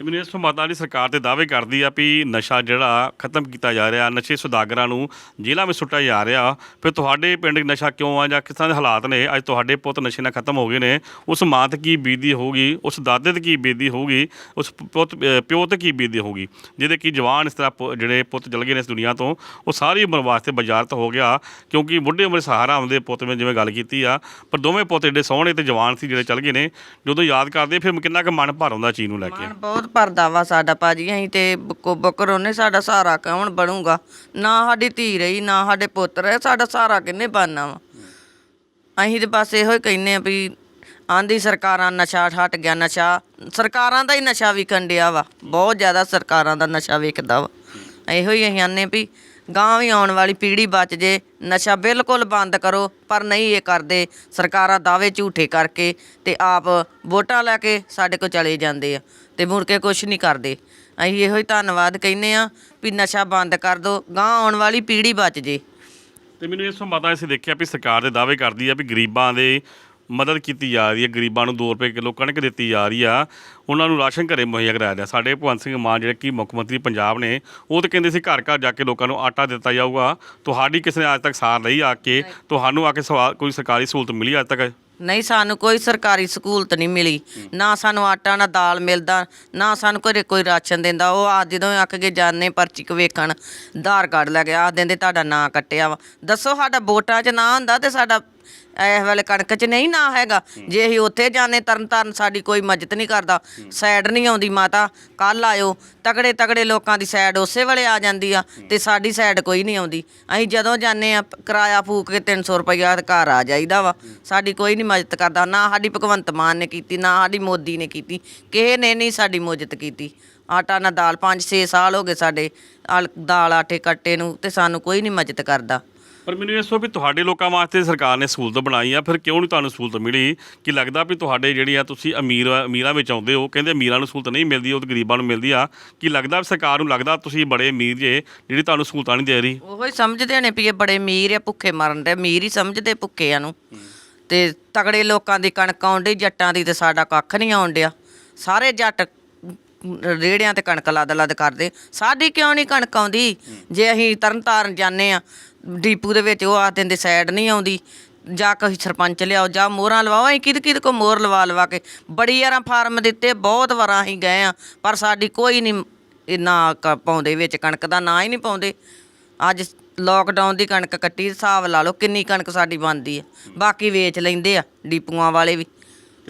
ਤੇ ਮੈਨੂੰ ਇਸ ਤੋਂ ਮਾਤਾ ਦੀ ਸਰਕਾਰ ਤੇ ਦਾਅਵੇ ਕਰਦੀ ਆ ਵੀ ਨਸ਼ਾ ਜਿਹੜਾ ਖਤਮ ਕੀਤਾ ਜਾ ਰਿਹਾ, ਨਸ਼ੇ ਸੁਦਾਗਰਾਂ ਨੂੰ ਜੇਲ੍ਹਾਂ ਵਿੱਚ ਸੁੱਟਿਆ ਜਾ ਰਿਹਾ। ਫਿਰ ਤੁਹਾਡੇ ਪਿੰਡ ਨਸ਼ਾ ਕਿਉਂ ਆ ਜਾਂ ਕਿਸ ਤਰ੍ਹਾਂ ਦੇ ਹਾਲਾਤ ਨੇ? ਅੱਜ ਤੁਹਾਡੇ ਪੁੱਤ ਨਸ਼ੇ ਨਾਲ ਖਤਮ ਹੋ ਗਏ ਨੇ। ਉਸ ਮਾਂ ਤੇ ਕੀ ਬੀਦੀ ਹੋਊਗੀ? ਉਸ ਦਾਦੇ ਤੇ ਕੀ ਬੀਤੀ ਹੋਊਗੀ? ਉਸ ਪੁੱਤ ਪਿਓ ਤੇ ਕੀ ਬੀਦੀ ਹੋਊਗੀ? ਜਿਹਦੇ ਕਿ ਜਵਾਨ ਇਸ ਤਰ੍ਹਾਂ ਪੁ- ਜਿਹੜੇ ਪੁੱਤ ਚਲ ਗਏ ਨੇ ਇਸ ਦੁਨੀਆ ਤੋਂ, ਉਹ ਸਾਰੀ ਉਮਰ ਵਾਸਤੇ ਬਾਜ਼ਾਰਤ ਹੋ ਗਿਆ, ਕਿਉਂਕਿ ਬੁੱਢੇ ਉਮਰ ਸਹਾਰਾ ਆਉਂਦੇ ਪੁੱਤ ਨੇ ਜਿਵੇਂ ਗੱਲ ਕੀਤੀ ਆ। ਪਰ ਦੋਵੇਂ ਪੁੱਤ ਏਡੇ ਸੋਹਣੇ ਤੇ ਜਵਾਨ ਸੀ ਜਿਹੜੇ ਚਲ ਗਏ ਨੇ, ਜਦੋਂ ਯਾਦ ਕਰਦੇ ਫਿਰ ਕਿੰਨਾ ਕੁ ਮਨ ਭਰ ਆਉਂਦਾ ਚੀਜ਼ ਨੂੰ ਲੈ ਕੇ। ਬਹੁਤ ਭਰਦਾ ਵਾ ਸਾਡਾ ਭਾਜੀ, ਅਸੀਂ ਤੇ ਬੁੱਕੋ ਬੁੱਕਰ ਉਹਨੇ ਸਾਡਾ ਸਹਾਰਾ ਕੌਣ ਬਣੂਗਾ? ਨਾ ਸਾਡੀ ਧੀ ਰਹੀ, ਨਾ ਸਾਡੇ ਪੁੱਤਰ ਰਹੇ ਸਾਡਾ ਸਹਾਰਾ ਕਿੰਨੇ ਬਣਨਾ ਵਾ? ਅਸੀਂ ਤੇ ਬਸ ਇਹੋ ਹੀ ਕਹਿੰਨੇ ਆ ਵੀ ਆਂਦੀ ਸਰਕਾਰਾਂ ਨਸ਼ਾ ਛੱਟ ਗਿਆ, ਨਸ਼ਾ ਸਰਕਾਰਾਂ ਦਾ ਹੀ ਨਸ਼ਾ ਵਿਕਣ ਡਿਆ ਵਾ, ਬਹੁਤ ਜ਼ਿਆਦਾ ਸਰਕਾਰਾਂ ਦਾ ਨਸ਼ਾ ਵਿਕਦਾ ਵਾ। ਇਹੋ ਹੀ ਅਸੀਂ ਆਨੇ ਵੀ ਗਾਂ ਵੀ ਆਉਣ ਵਾਲੀ ਪੀੜ੍ਹੀ ਬਚ ਜੇ, ਨਸ਼ਾ ਬਿਲਕੁਲ ਬੰਦ ਕਰੋ, ਪਰ ਨਹੀਂ ਇਹ ਕਰਦੇ, ਸਰਕਾਰਾਂ ਦਾਅਵੇ ਝੂਠੇ ਕਰਕੇ ਤੇ ਆਪ ਵੋਟਾਂ ਲੈ ਕੇ ਸਾਡੇ ਕੋਲ ਚਲੇ ਜਾਂਦੇ ਆ। ਤੇ ਮੁੜ ਕੇ ਕੁਝ ਨਹੀਂ ਕਰਦੇ। ਅਸੀਂ ਇਹੋ ਹੀ ਧੰਨਵਾਦ ਕਹਿੰਨੇ ਆ ਵੀ ਨਸ਼ਾ ਬੰਦ ਕਰ ਦਿਓ ਗਾਂ ਆਉਣ ਵਾਲੀ ਪੀੜ੍ਹੀ ਬਚ ਜੇ। ਤੇ ਮੈਨੂੰ ਇਸ ਤੋਂ ਮਾਤਾ ਅਸੀਂ ਦੇਖਿਆ ਵੀ ਸਰਕਾਰ ਦੇ ਦਾਅਵੇ ਕਰਦੀ ਆ ਵੀ ਗਰੀਬਾਂ ਦੇ ਮਦਦ ਕੀਤੀ ਜਾ ਰਹੀ ਹੈ ਗਰੀਬਾਂ ਨੂੰ 2 ਰੁਪਏ ਕਿਲੋ ਕਣਕ ਦਿੱਤੀ ਜਾ ਰਹੀ ਆ। ਉਹਨਾਂ ਨੂੰ ਰਾਸ਼ਨ ਘਰੇ ਮੁਹੱਈਆ ਕਰਾਇਆ ਜਾ ਸਾਡੇ ਭਗਵੰਤ ਸਿੰਘ ਮਾਨ ਜਿਹੜੇ ਕਿ ਮੁੱਖ ਮੰਤਰੀ ਪੰਜਾਬ ਨੇ ਉਹ ਤਾਂ ਕਹਿੰਦੇ ਸੀ ਘਰ ਘਰ ਜਾ ਕੇ ਲੋਕਾਂ ਨੂੰ ਆਟਾ ਦਿੱਤਾ ਜਾਊਗਾ। ਤੁਹਾਡੀ ਕਿਸੇ ਨੇ ਅੱਜ ਤੱਕ ਸਾਰ ਲਈ ਆ ਕੇ ਤੁਹਾਨੂੰ ਆ ਕੇ ਸਵਾ- ਕੋਈ ਸਰਕਾਰੀ ਸਹੂਲਤ ਮਿਲੀ ਅੱਜ ਤੱਕ? ਨਹੀਂ ਸਾਨੂੰ ਕੋਈ ਸਰਕਾਰੀ ਸਹੂਲਤ ਨਹੀਂ ਮਿਲੀ। ਨਾ ਸਾਨੂੰ ਆਟਾ, ਨਾ ਦਾਲ ਮਿਲਦਾ, ਨਾ ਸਾਨੂੰ ਕੋਈ ਕੋਈ ਰਾਸ਼ਨ ਦਿੰਦਾ। ਉਹ ਆ ਜਦੋਂ ਅੱਕ ਕੇ ਜਾਣੇ ਪਰਚੀ ਕੁ ਵੇਖਣ, ਆਧਾਰ ਕਾਰਡ ਲੈ ਕੇ ਆ ਦਿੰਦੇ, ਤੁਹਾਡਾ ਨਾਂ ਕੱਟਿਆ ਵਾ। ਦੱਸੋ ਸਾਡਾ ਵੋਟਾਂ 'ਚ ਨਾਂ ਹੁੰਦਾ ਤੇ ਸਾਡਾ ਇਸ ਵੇਲੇ ਕਣਕ 'ਚ ਨਹੀਂ ਨਾਂ ਹੈਗਾ। ਜੇ ਅਸੀਂ ਉੱਥੇ ਜਾਣੇ ਤਰਨ ਤਾਰਨ ਸਾਡੀ ਕੋਈ ਮਦਦ ਨਹੀਂ ਕਰਦਾ। ਸਾਈਡ ਨਹੀਂ ਆਉਂਦੀ ਮਾਤਾ ਕੱਲ ਆਇਓ। ਤਗੜੇ ਤਗੜੇ ਲੋਕਾਂ ਦੀ ਸਾਈਡ ਉਸੇ ਵੇਲੇ ਆ ਜਾਂਦੀ ਆ ਤੇ ਸਾਡੀ ਸਾਈਡ ਕੋਈ ਨਹੀਂ ਆਉਂਦੀ। ਅਸੀਂ ਜਦੋਂ ਜਾਂਦੇ ਆ ਕਿਰਾਇਆ ਫੂਕ ਕੇ 300 ਰੁਪਈਆ ਤੇ ਘਰ ਆ ਜਾਈਦਾ ਵਾ। ਸਾਡੀ ਕੋਈ ਨਹੀਂ ਮਦਦ ਕਰਦਾ। ਨਾ ਸਾਡੀ ਭਗਵੰਤ ਮਾਨ ਨੇ ਕੀਤੀ ਨਾ ਸਾਡੀ ਮੋਦੀ ਨੇ ਕੀਤੀ। ਕਿਸੇ ਨੇ ਨਹੀਂ ਸਾਡੀ ਮਦਦ ਕੀਤੀ। ਆਟਾ ਨਾ ਦਾਲ 5-6 ਸਾਲ ਹੋ ਗਏ ਸਾਡੇ। ਦਾਲ ਆਟੇ ਕੱਟੇ ਨੂੰ ਤੇ ਸਾਨੂੰ ਕੋਈ ਨਹੀਂ ਮਦਦ ਕਰਦਾ। ਪਰ ਮੈਨੂੰ ਇਹ ਸੋ ਵੀ ਤੁਹਾਡੇ ਲੋਕਾਂ ਵਾਸਤੇ ਸਰਕਾਰ ਨੇ ਸਹੂਲਤ ਬਣਾਈ ਆ, ਫਿਰ ਕਿਉਂ ਨਹੀਂ ਤੁਹਾਨੂੰ ਸਹੂਲਤ ਮਿਲੀ? ਕਿ ਲੱਗਦਾ ਵੀ ਤੁਹਾਡੇ ਜਿਹੜੀ ਆ ਤੁਸੀਂ ਅਮੀਰ, ਅਮੀਰਾਂ ਵਿੱਚ ਆਉਂਦੇ ਹੋ, ਕਹਿੰਦੇ ਅਮੀਰਾਂ ਨੂੰ ਸਹੂਲਤ ਨਹੀਂ ਮਿਲਦੀ, ਉਹ ਤੇ ਗਰੀਬਾਂ ਨੂੰ ਮਿਲਦੀ ਆ। ਕਿ ਲੱਗਦਾ ਵੀ ਸਰਕਾਰ ਨੂੰ ਲੱਗਦਾ ਤੁਸੀਂ ਬੜੇ ਅਮੀਰ ਜੇ, ਜਿਹੜੀ ਤੁਹਾਨੂੰ ਸਹੂਲਤਾਂ ਨਹੀਂ ਦੇ ਰਹੀ? ਉਹੋ ਹੀ ਸਮਝਦੇ ਨੇ ਵੀ ਇਹ ਬੜੇ ਅਮੀਰ ਆ, ਭੁੱਖੇ ਮਰਨ ਦੇ, ਅਮੀਰ ਹੀ ਸਮਝਦੇ ਭੁੱਖਿਆਂ ਨੂੰ। ਤੇ ਤਗੜੇ ਲੋਕਾਂ ਦੀ ਕਣਕ ਆਉਣ ਡਈ, ਜੱਟਾਂ ਦੀ ਤੇ ਸਾਡਾ ਕੱਖ ਨਹੀਂ ਆਉਣ ਡਿਆ। ਸਾਰੇ ਜੱਟ ਰੇੜਿਆਂ ਤੇ ਕਣਕ ਲੱਦ ਲੱਦ ਕਰਦੇ। ਸਾਡੀ ਕਿਉਂ ਨਹੀਂ ਕਣਕ ਆਉਂਦੀ? ਜੇ ਅਸੀਂ ਤਰਨ ਤਾਰਨ ਜਾਂਦੇ ਆ ਡੀਪੂ ਦੇ ਵਿੱਚ ਉਹ ਆ ਦਿੰਦੇ, ਸਾਈਡ ਨਹੀਂ ਆਉਂਦੀ। ਜਾ ਕੇ ਸਰਪੰਚ ਲਿਆਓ, ਜਾਂ ਮੋਹਰਾਂ ਲਵਾਓ, ਅਸੀਂ ਕਿਹਦੇ ਕਿਹਦੇ ਕੋ ਮੋਹਰ ਲਵਾ ਲਵਾ ਕੇ। ਬੜੀ ਯਾਰਾਂ ਫਾਰਮ ਦਿੱਤੇ, ਬਹੁਤ ਵਾਰਾਂ ਅਸੀਂ ਗਏ ਆ ਪਰ ਸਾਡੀ ਕੋਈ ਨਹੀਂ ਇਹ ਕ- ਪਾਉਂਦੇ ਵਿੱਚ, ਕਣਕ ਦਾ ਨਾਂ ਹੀ ਨਹੀਂ ਪਾਉਂਦੇ। ਅੱਜ ਲੋਕਡਾਊਨ ਦੀ ਕਣਕ ਕੱਟੀ, ਹਿਸਾਬ ਲਾ ਲਓ ਕਿੰਨੀ ਕਣਕ ਸਾਡੀ ਬਣਦੀ ਆ ਬਾਕੀ ਵੇਚ ਲੈਂਦੇ ਆ, ਡੀਪੂਆਂ ਵਾਲੇ ਵੀ।